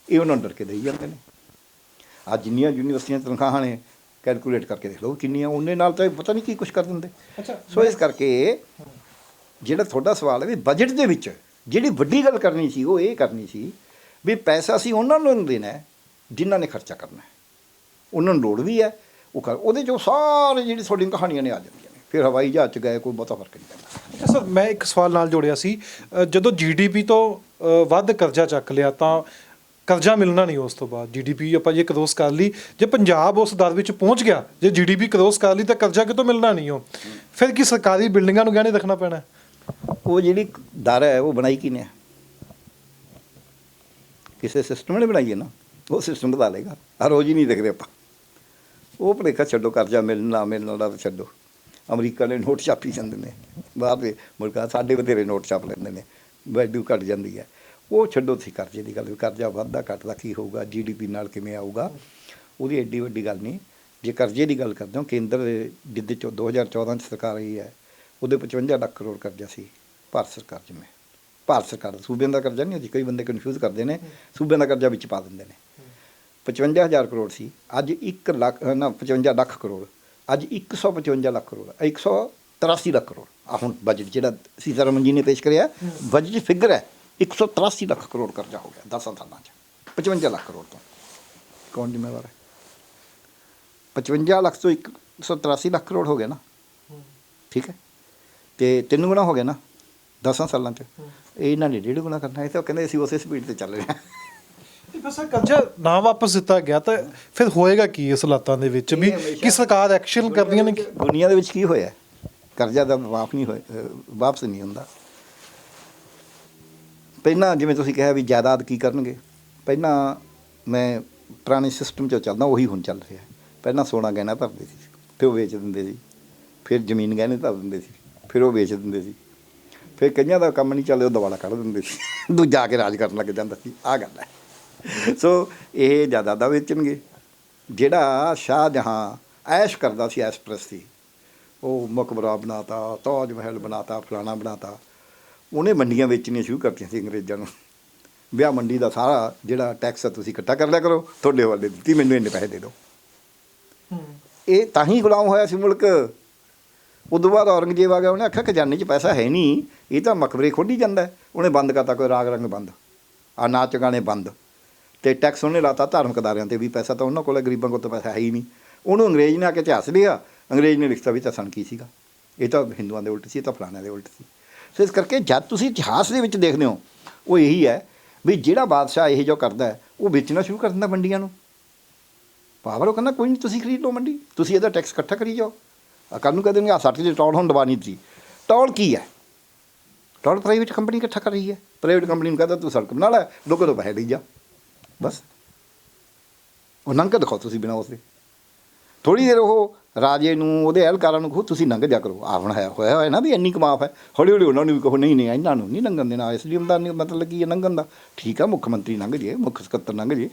ਇਹ ਉਹਨਾਂ ਡਰ ਕੇ ਦੇਈ ਜਾਂਦੇ ਨੇ। ਅੱਜ ਜਿੰਨੀਆਂ ਯੂਨੀਵਰਸਿਟੀਆਂ ਤਨਖਾਹਾਂ ਨੇ ਕੈਲਕੂਲੇਟ ਕਰਕੇ ਦੇਖ ਲਓ ਕਿੰਨੀਆਂ ਉਹਨੇ ਨਾਲ ਤਾਂ ਪਤਾ ਨਹੀਂ ਕੀ ਕੁਝ ਕਰ ਦਿੰਦੇ। ਸੋ ਇਸ ਕਰਕੇ ਜਿਹੜਾ ਤੁਹਾਡਾ ਸਵਾਲ ਹੈ ਵੀ ਬਜਟ ਦੇ ਵਿੱਚ ਜਿਹੜੀ ਵੱਡੀ ਗੱਲ ਕਰਨੀ ਸੀ ਉਹ ਇਹ ਕਰਨੀ ਸੀ ਵੀ ਪੈਸਾ ਸੀ ਉਹਨਾਂ ਨੂੰ ਦੇਣਾ ਜਿਨ੍ਹਾਂ ਨੇ ਖਰਚਾ ਕਰਨਾ ਉਹਨਾਂ ਨੂੰ ਲੋੜ ਵੀ ਹੈ। ਉਹ ਕਰ ਉਹਦੇ ਚੋਂ ਸਾਰੇ ਜਿਹੜੀ ਤੁਹਾਡੀਆਂ ਕਹਾਣੀਆਂ ਨੇ ਆ ਜਾਂਦੀਆਂ ਨੇ। ਫਿਰ ਹਵਾਈ ਜਹਾਜ਼ 'ਚ ਗਏ ਕੋਈ ਬਹੁਤਾ ਫ਼ਰਕ ਨਹੀਂ ਪੈਂਦਾ। ਅੱਛਾ ਸਰ ਮੈਂ ਇੱਕ ਸਵਾਲ ਨਾਲ ਜੋੜਿਆ ਸੀ। ਅ, ਜਦੋਂ ਜੀਡੀਪੀ ਤੋਂ ਅ, ਵੱਧ ਕਰਜ਼ਾ ਚੱਕ ਲਿਆ ਤਾਂ ਕਰਜ਼ਾ ਮਿਲਣਾ ਨਹੀਂ ਉਸ ਤੋਂ ਬਾਅਦ। ਜੀਡੀਪੀ ਆਪਾਂ ਜੇ ਕ੍ਰੋਸ ਕਰ ਲਈ ਜੇ ਪੰਜਾਬ ਉਸ ਦਰ ਵਿੱਚ ਪਹੁੰਚ ਗਿਆ ਜੇ ਜੀਡੀਪੀ ਕ੍ਰੋਸ ਕਰ ਲਈ ਤਾਂ ਕਰਜ਼ਾ ਕਿਤੋਂ ਮਿਲਣਾ ਨਹੀਂ ਉਹ? ਫਿਰ ਕੀ ਸਰਕਾਰੀ ਬਿਲਡਿੰਗਾਂ ਨੂੰ ਗਹਿਣੇ ਰੱਖਣਾ ਪੈਣਾ? ਹੈ? ਉਹ ਜਿਹੜੀ ਦਰ ਹੈ ਉਹ ਬਣਾਈ ਕਿਨੇ ਹੈ ਕਿਸੇ ਸਿਸਟਮ ਨੇ ਬਣਾਈ ਹੈ ਨਾ ਉਹ ਸਿਸਟਮ ਬਤਾ ਲੇਗਾ ਹਰ ਰੋਜ਼ ਹੀ ਨਹੀਂ ਦੇਖਦੇ ਆਪਾਂ। ਉਹ ਭਲੇਖਾ ਛੱਡੋ ਕਰਜ਼ਾ ਮਿਲਣ, ਨਾ ਮਿਲਣ ਦਾ ਤਾਂ ਛੱਡੋ। ਅਮਰੀਕਾ ਨੇ ਨੋਟ ਛਾਪੀ ਜਾਂਦੇ ਨੇ। ਬਾਹਰ ਦੇ ਮੁਲਕਾਂ ਸਾਡੇ ਬਥੇਰੇ ਨੋਟ ਛਾਪ ਲੈਂਦੇ ਨੇ। ਵੈਲਿਊ ਘਟ ਜਾਂਦੀ ਹੈ। ਉਹ ਛੱਡੋ ਤੁਸੀਂ ਕਰਜ਼ੇ ਦੀ ਗੱਲ। ਕਰਜ਼ਾ ਵੱਧਦਾ ਘਟਦਾ ਕੀ ਹੋਊਗਾ? ਜੀਡੀਪੀ ਨਾਲ ਕਿਵੇਂ ਆਊਗਾ? ਉਹਦੀ ਐਡੀ ਵੱਡੀ ਗੱਲ ਨਹੀਂ। ਜੇ ਕਰਜ਼ੇ ਦੀ ਗੱਲ ਕਰਦੇ ਹਾਂ, ਕੇਂਦਰ ਦੇ ਜਿੱਦੇ ਚੋਂ 2014 ਚ ਸਰਕਾਰ ਆਈ ਹੈ, ਉਹਦੇ 55 ਲੱਖ ਕਰੋੜ ਕਰਜ਼ਾ ਸੀ ਭਾਰਤ ਸਰਕਾਰ ਜਿਵੇਂ ਭਾਰਤ ਸਰਕਾਰ ਦਾ ਸੂਬਿਆਂ ਦਾ ਕਰਜ਼ਾ ਨਹੀਂ ਹੁੰਦੀ ਕਈ ਬੰਦੇ ਕਨਫਿਊਜ਼ ਕਰਦੇ ਨੇ। ਸੂਬਿਆਂ ਦਾ ਕਰਜ਼ਾ ਵਿੱਚ ਪਾ ਦਿੰਦੇ ਨੇ। 55000 ਕਰੋੜ ਸੀ। ਅੱਜ 1 ਲੱਖ ਅ, ਨਾ 55 ਲੱਖ ਕਰੋੜ। ਅੱਜ 155 ਲੱਖ ਕਰੋੜ। ਅ, 183 ਲੱਖ ਕਰੋੜ। ਆ ਹੁਣ ਬਜਟ ਜਿਹੜਾ ਸੀਤਾਰਮਨ ਜੀ ਨੇ ਪੇਸ਼ ਕਰਿਆ ਬਜਟ ਫਿਗਰ ਹੈ 183 ਲੱਖ ਕਰੋੜ ਕਰਜ਼ਾ ਹੋ ਗਿਆ 10 ਸਾਲਾਂ ਚ। 55 ਲੱਖ ਕਰੋੜ ਤੋਂ। ਕੌਣ ਜ਼ਿੰਮੇਵਾਰ ਹੈ? 55 ਲੱਖ ਤੋਂ 183 ਲੱਖ ਕਰੋੜ ਹੋ ਗਿਆ ਨਾ। ਠੀਕ ਹੈ। ਤੇ ਤਿੰਨ ਗੁਣਾ ਹੋ ਗਿਆ ਨਾ 10 ਸਾਲਾਂ ਚ। ਇਹ ਇਹਨਾਂ ਨੇ ਡੇਢ ਗੁਣਾ ਕਰਨਾ ਇਹ ਤਾਂ ਕਹਿੰਦੇ ਅਸੀਂ ਉਸੇ ਸਪੀਡ ਤੇ ਚੱਲ ਰਹੇ ਹਾਂ। ਤੇ ਸਰ ਕਰਜ਼ਾ ਨਾ ਵਾਪਸ ਦਿੱਤਾ ਗਿਆ ਤਾਂ ਫਿਰ ਹੋਏਗਾ ਕੀ ਇਸ ਹਾਲਾਤਾਂ ਦੇ ਵਿੱਚ? ਵੀ ਕਿ ਸਰਕਾਰ ਐਕਸ਼ਨ ਕਰਦੀਆਂ ਨੇ ਕਿ- ਦੁਨੀਆ ਦੇ ਵਿੱਚ ਕੀ ਹੋਇਆ? ਕਰਜ਼ਾ ਦਾ ਵਾਪ ਨਹੀਂ ਹੋਇਆ ਵਾਪਸ ਨਹੀਂ ਹੁੰਦਾ। ਪਹਿਲਾਂ ਜਿਵੇਂ ਤੁਸੀਂ ਕਿਹਾ ਵੀ ਜਾਇਦਾਦ ਕੀ ਕਰਨਗੇ? ਪਹਿਲਾਂ ਮੈਂ ਪੁਰਾਣੇ ਸਿਸਟਮ 'ਚ ਚੱਲਦਾ ਉਹੀ ਹੁਣ ਚੱਲ ਰਿਹਾ। ਪਹਿਲਾਂ ਸੋਨਾ ਗਹਿਣਾ ਭਰਦੇ ਸੀ ਫਿਰ ਉਹ ਵੇਚ ਦਿੰਦੇ ਸੀ। ਫਿਰ ਜ਼ਮੀਨ ਗਹਿਣੇ ਧਰ ਦਿੰਦੇ ਸੀ ਫਿਰ ਉਹ ਵੇਚ ਦਿੰਦੇ ਸੀ। ਫਿਰ ਕਈਆਂ ਦਾ ਕੰਮ ਨਹੀਂ ਚੱਲਦਾ ਉਹ ਦਵਾਲਾ ਕੱਢ ਦਿੰਦੇ ਸੀ। ਦੂਜਾ ਆ ਕੇ ਰਾਜ ਕਰਨ ਲੱਗ ਜਾਂਦਾ ਸੀ। ਆ ਗੱਲ ਹੈ। ਸੋ ਇਹ ਜਾਇਦਾਦਾਂ ਵੇਚਣਗੇ। ਜਿਹੜਾ ਸ਼ਾਹ ਜਹਾਂ ਐਸ਼ ਕਰਦਾ ਸੀ ਐਸ਼ ਪ੍ਰਸਤੀ ਉਹ ਮਕਬਰਾ ਬਣਾਤਾ ਤਾਜ ਮਹਿਲ ਬਣਾਤਾ ਫਲਾਣਾ ਬਣਾਤਾ। ਉਹਨੇ ਮੰਡੀਆਂ ਵੇਚਣੀਆਂ ਸ਼ੁਰੂ ਕਰਤੀਆਂ ਸੀ ਅੰਗਰੇਜ਼ਾਂ ਨੂੰ। ਵਿਆਹ ਮੰਡੀ ਦਾ ਸਾਰਾ ਜਿਹੜਾ ਟੈਕਸ ਆ ਤੁਸੀਂ ਇਕੱਠਾ ਕਰ ਲਿਆ ਕਰੋ ਤੁਹਾਡੇ ਹਵਾਲੇ ਦਿੱਤੀ ਮੈਨੂੰ ਇੰਨੇ ਪੈਸੇ ਦੇ ਦਿਓ। ਇਹ ਤਾਂ ਹੀ ਗੁਲਾਮ ਹੋਇਆ ਸੀ ਮੁਲਕ। ਉਦੋਂ ਬਾਅਦ ਔਰੰਗਜ਼ੇਬ ਆ ਗਿਆ ਉਹਨੇ ਆਖਿਆ ਖਜ਼ਾਨੇ 'ਚ ਪੈਸਾ ਹੈ ਨਹੀਂ ਇਹ ਤਾਂ ਮਕਬਰੇ ਖੋਡੀ ਜਾਂਦਾ ਹੈ। ਉਹਨੇ ਬੰਦ ਕਰਤਾ ਕੋਈ ਰਾਗ ਰੰਗ ਬੰਦ। ਆ ਨਾਚ ਗਾਣੇ ਬੰਦ। ਤੇ ਟੈਕਸ ਉਹਨੇ ਲਾਤਾ ਧਾਰਮਿਕ ਅਦਾਰਿਆਂ ਤੇ ਵੀ ਪੈਸਾ ਤਾਂ ਉਹਨਾਂ ਕੋਲ ਗਰੀਬਾਂ ਕੋਲ ਤਾਂ ਪੈਸਾ ਹੈ ਹੀ ਨਹੀਂ। ਉਹਨੂੰ ਅੰਗਰੇਜ਼ ਨੇ ਆ ਕੇ ਇਤਿਹਾਸ ਲਿਆ। ਅੰਗਰੇਜ਼ ਨੇ ਲਿਖਤਾ ਵੀ ਤਾਂ ਕੀ ਸੀਗਾ। ਇਹ ਤਾਂ ਹਿੰਦੂਆਂ ਦੇ ਉਲਟ ਸੀ, ਇਹ ਤਾਂ ਫਲਾਣਿਆਂ ਦੇ ਉਲਟ ਸੀ। ਸੋ ਇਸ ਕਰਕੇ ਜਦ ਤੁਸੀਂ ਇਤਿਹਾਸ ਦੇ ਵਿੱਚ ਦੇਖਦੇ ਹੋ, ਉਹ ਇਹੀ ਹੈ ਵੀ ਜਿਹੜਾ ਬਾਦਸ਼ਾਹ ਇਹ ਜੋ ਕਰਦਾ ਹੈ, ਉਹ ਵੇਚਣਾ ਸ਼ੁਰੂ ਕਰ ਦਿੰਦਾ ਮੰਡੀਆਂ ਨੂੰ। ਪਾਵਰ ਉਹ ਕਹਿੰਦਾ, ਕੋਈ ਨਹੀਂ ਤੁਸੀਂ ਖਰੀਦ ਲਓ ਮੰਡੀ। ਤੁਸੀਂ ਇਹਦਾ ਟੈਕਸ ਇਕੱਠਾ ਕਰੀ ਜਾਓ। ਆ ਕੱਲ੍ਹ ਨੂੰ ਕਹਿੰਦੇ ਨੇ ਆ ਸੱਟ ਦੀ ਟੌਲ ਹੁਣ ਦਬਾਣੀ ਸੀ ਟੌਲ ਕੀ ਹੈ? ਟੌਲ ਪ੍ਰਾਈਵੇਟ ਕੰਪਨੀ ਇਕੱਠਾ ਕਰ ਰਹੀ ਹੈ। ਪ੍ਰਾਈਵੇਟ ਕੰਪਨੀ ਨੂੰ ਕਹਿੰਦਾ, ਤੂੰ ਸੜਕ ਬਣਾ ਲੈ, ਲੋਕਾਂ ਤੋਂ ਪੈਸੇ ਲਈ ਜਾ। ਬਸ। ਉਹ ਨੰਗ ਦਿਖਾਓ ਤੁਸੀਂ ਬਿਨਾਂ ਉਸਦੇ। ਥੋੜੀ ਦੇਰ ਉਹ ਰਾਜੇ ਨੂੰ, ਉਹਦੇ ਅਹਿਲਕਾਰਾਂ ਨੂੰ ਕਹੋ, ਤੁਸੀਂ ਲੰਘ ਜਾ ਕਰੋ। ਆ ਹੁਣ ਹੈ, ਹੋਇਆ ਹੋਇਆ ਨਾ ਵੀ ਇੰਨੀ ਕਮਾਫ ਹੈ। ਹੌਲੀ ਹੌਲੀ ਉਹਨਾਂ ਨੂੰ ਵੀ ਕਹੋ, ਨਹੀਂ ਨਹੀਂ, ਇਹਨਾਂ ਨੂੰ ਨਹੀਂ ਲੰਘਣ ਦੇਣਾ। ਇਸ ਲਈ ਦਾ ਮਤਲਬ ਕੀ ਹੈ ਲੰਘਣ ਦਾ। ਠੀਕ ਆ, ਮੁੱਖ ਮੰਤਰੀ ਲੰਘ ਜੇ, ਮੁੱਖ ਸਕੱਤਰ ਲੰਘ ਜੇ।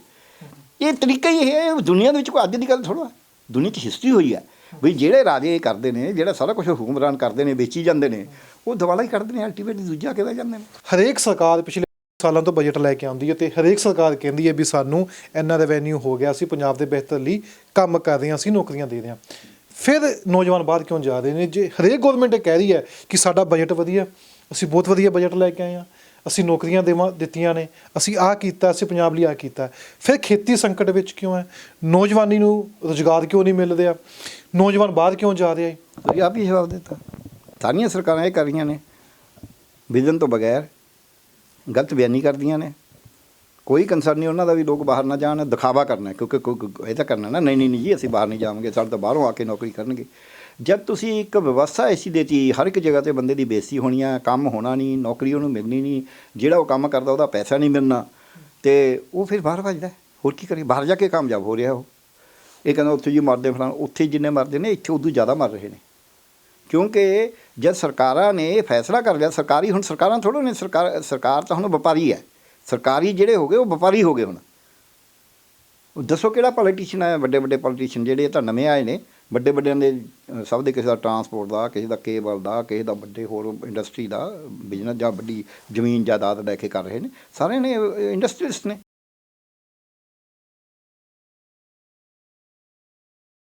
ਇਹ ਤਰੀਕਾ ਹੀ ਇਹ ਹੈ ਦੁਨੀਆ ਦੇ ਵਿੱਚ ਕੋਈ ਅੱਜ ਦੀ ਗੱਲ ਥੋੜਾ ਦੁਨੀਆ 'ਚ ਹਿਸਟਰੀ ਹੋਈ ਹੈ। ਵੀ ਜਿਹੜੇ ਰਾਜੇ ਕਰਦੇ ਨੇ, ਜਿਹੜਾ ਸਾਰਾ ਕੁਝ ਹੁਕਮਰਾਨ ਕਰਦੇ ਨੇ, ਵੇਚੀ ਜਾਂਦੇ ਨੇ, ਉਹ ਦਿਵਾਲਾ ਹੀ ਕੱਢਦੇ ਨੇ ਅਲਟੀਮੇਟਲੀ ਦੂਜਾ ਕਿਹਦਾ ਜਾਂਦੇ ਨੇ? ਹਰੇਕ ਸਰਕਾਰ ਪਿਛਲੇ ਸਾਲਾਂ ਤੋਂ ਬਜਟ ਲੈ ਕੇ ਆਉਂਦੀ ਹੈ ਤੇ ਹਰੇਕ ਸਰਕਾਰ ਕਹਿੰਦੀ ਹੈ ਵੀ ਸਾਨੂੰ ਇੰਨਾ ਰੈਵਨਿਊ ਹੋ ਗਿਆ, ਅਸੀਂ ਪੰਜਾਬ ਦੇ ਬਿਹਤਰ ਲਈ ਕੰਮ ਕਰ ਰਹੇ ਹਾਂ, ਅਸੀਂ ਨੌਕਰੀਆਂ ਦੇ ਰਹੇ ਹਾਂ। ਫਿਰ ਨੌਜਵਾਨ ਬਾਹਰ ਕਿਉਂ ਜਾ ਰਹੇ ਨੇ? ਜੇ ਹਰੇਕ ਗਵਰਨਮੈਂਟ ਇਹ ਕਹਿ ਰਹੀ ਹੈ ਕਿ ਸਾਡਾ ਬਜਟ ਵਧੀਆ ਅਸੀਂ ਬਹੁਤ ਵਧੀਆ ਬਜਟ ਲੈ ਕੇ ਆਏ ਹਾਂ, ਅਸੀਂ ਨੌਕਰੀਆਂ ਦੇਵਾਂ ਦਿੱਤੀਆਂ ਨੇ, ਅਸੀਂ ਆਹ ਕੀਤਾ, ਅਸੀਂ ਪੰਜਾਬ ਲਈ ਆਹ ਕੀਤਾ। ਫਿਰ ਖੇਤੀ ਸੰਕਟ ਵਿੱਚ ਕਿਉਂ ਹੈ? ਨੌਜਵਾਨੀ ਨੂੰ ਰੁਜ਼ਗਾਰ ਕਿਉਂ ਨਹੀਂ ਮਿਲ ਰਿਹਾ? ਨੌਜਵਾਨ ਬਾਹਰ ਕਿਉਂ ਜਾ ਰਿਹਾ ਹੈ? ਆਪ ਹੀ ਜਵਾਬ ਦਿੱਤਾ। ਸਾਰੀਆਂ ਸਰਕਾਰਾਂ ਇਹ ਕਰ ਰਹੀਆਂ ਨੇ ਵਿਜ਼ਨ ਤੋਂ ਬਗੈਰ ਗਲਤ ਬਿਆਨੀ ਕਰਦੀਆਂ ਨੇ। ਕੋਈ ਕੰਸਰਨ ਨਹੀਂ, ਉਹਨਾਂ ਦਾ ਵੀ ਲੋਕ ਬਾਹਰ ਨਾ ਜਾਣ, ਦਿਖਾਵਾ ਕਰਨਾ ਕਿਉਂਕਿ ਕੋਈ- ਇਹ ਤਾਂ ਕਰਨਾ ਨਾ, ਨਹੀਂ ਨਹੀਂ ਨਹੀਂ ਜੀ, ਅਸੀਂ ਬਾਹਰ ਨਹੀਂ ਜਾਵਾਂਗੇ, ਸਾਡੇ ਤਾਂ ਬਾਹਰੋਂ ਆ ਕੇ ਨੌਕਰੀ ਕਰਨਗੇ। ਜਦ ਤੁਸੀਂ ਇੱਕ ਵਿਵਸਥਾ ਐਸੀ ਦੇਤੀ, ਹਰ ਇੱਕ ਜਗ੍ਹਾ ਤੇ ਬੰਦੇ ਦੀ ਬੇਇੱਜ਼ਤੀ ਹੋਣੀ ਆ, ਕੰਮ ਹੋਣਾ ਨਹੀਂ, ਨੌਕਰੀ ਉਹਨੂੰ ਮਿਲਣੀ ਨਹੀਂ, ਜਿਹੜਾ ਉਹ ਕੰਮ ਕਰਦਾ ਉਹਦਾ ਪੈਸਾ ਨਹੀਂ ਮਿਲਣਾ, ਤੇ ਉਹ ਫਿਰ ਬਾਹਰ ਭੱਜਦਾ ਹੋਰ ਕੀ ਕਰੇ ਬਾਹਰ ਜਾ ਕੇ ਕਾਮਯਾਬ ਹੋ ਰਿਹਾ ਉਹ। ਇਹ ਕਹਿੰਦਾ, ਉੱਥੇ ਜੀ ਮਰਦੇ ਫਲਾਂ ਉੱਥੇ ਜਿੰਨੇ ਮਰਦੇ ਨੇ, ਇੱਥੇ ਉਦੋਂ ਜ਼ਿਆਦਾ ਮਰ ਰਹੇ ਨੇ। ਕਿਉਂਕਿ ਜਦ ਸਰਕਾਰਾਂ ਨੇ ਇਹ ਫੈਸਲਾ ਕਰ ਲਿਆ, ਸਰਕਾਰੀ ਹੁਣ ਸਰਕਾਰਾਂ ਥੋੜ੍ਹੇ ਨੇ, ਸਰਕਾਰ ਸਰਕਾਰ ਤਾਂ ਹੁਣ ਵਪਾਰੀ ਹੈ। ਸਰਕਾਰੀ ਜਿਹੜੇ ਹੋ ਗਏ, ਉਹ ਵਪਾਰੀ ਹੋ ਗਏ ਹੁਣ। ਦੱਸੋ ਕਿਹੜਾ ਪੋਲੀਟੀਸ਼ੀਅਨ ਹੈ, ਵੱਡੇ ਵੱਡੇ ਪੋਲੀਟੀਸ਼ੀਅਨ ਜਿਹੜੇ ਤਾਂ ਨਵੇਂ ਆਏ ਨੇ, ਵੱਡੇ ਵੱਡਿਆਂ ਦੇ ਸਭ ਦੇ ਕਿਸੇ ਦਾ ਟਰਾਂਸਪੋਰਟ ਦਾ, ਕਿਸੇ ਦਾ ਕੇਬਲ ਦਾ, ਕਿਸੇ ਦਾ ਵੱਡੇ ਹੋਰ ਇੰਡਸਟਰੀ ਦਾ ਬਿਜ਼ਨਸ ਜਾਂ ਵੱਡੀ ਜ਼ਮੀਨ ਜਾਇਦਾਦ ਲੈ ਕੇ ਕਰ ਰਹੇ ਨੇ। ਸਾਰੇ ਨੇ ਇੰਡਸਟਰੀਲਿਸਟ ਨੇ।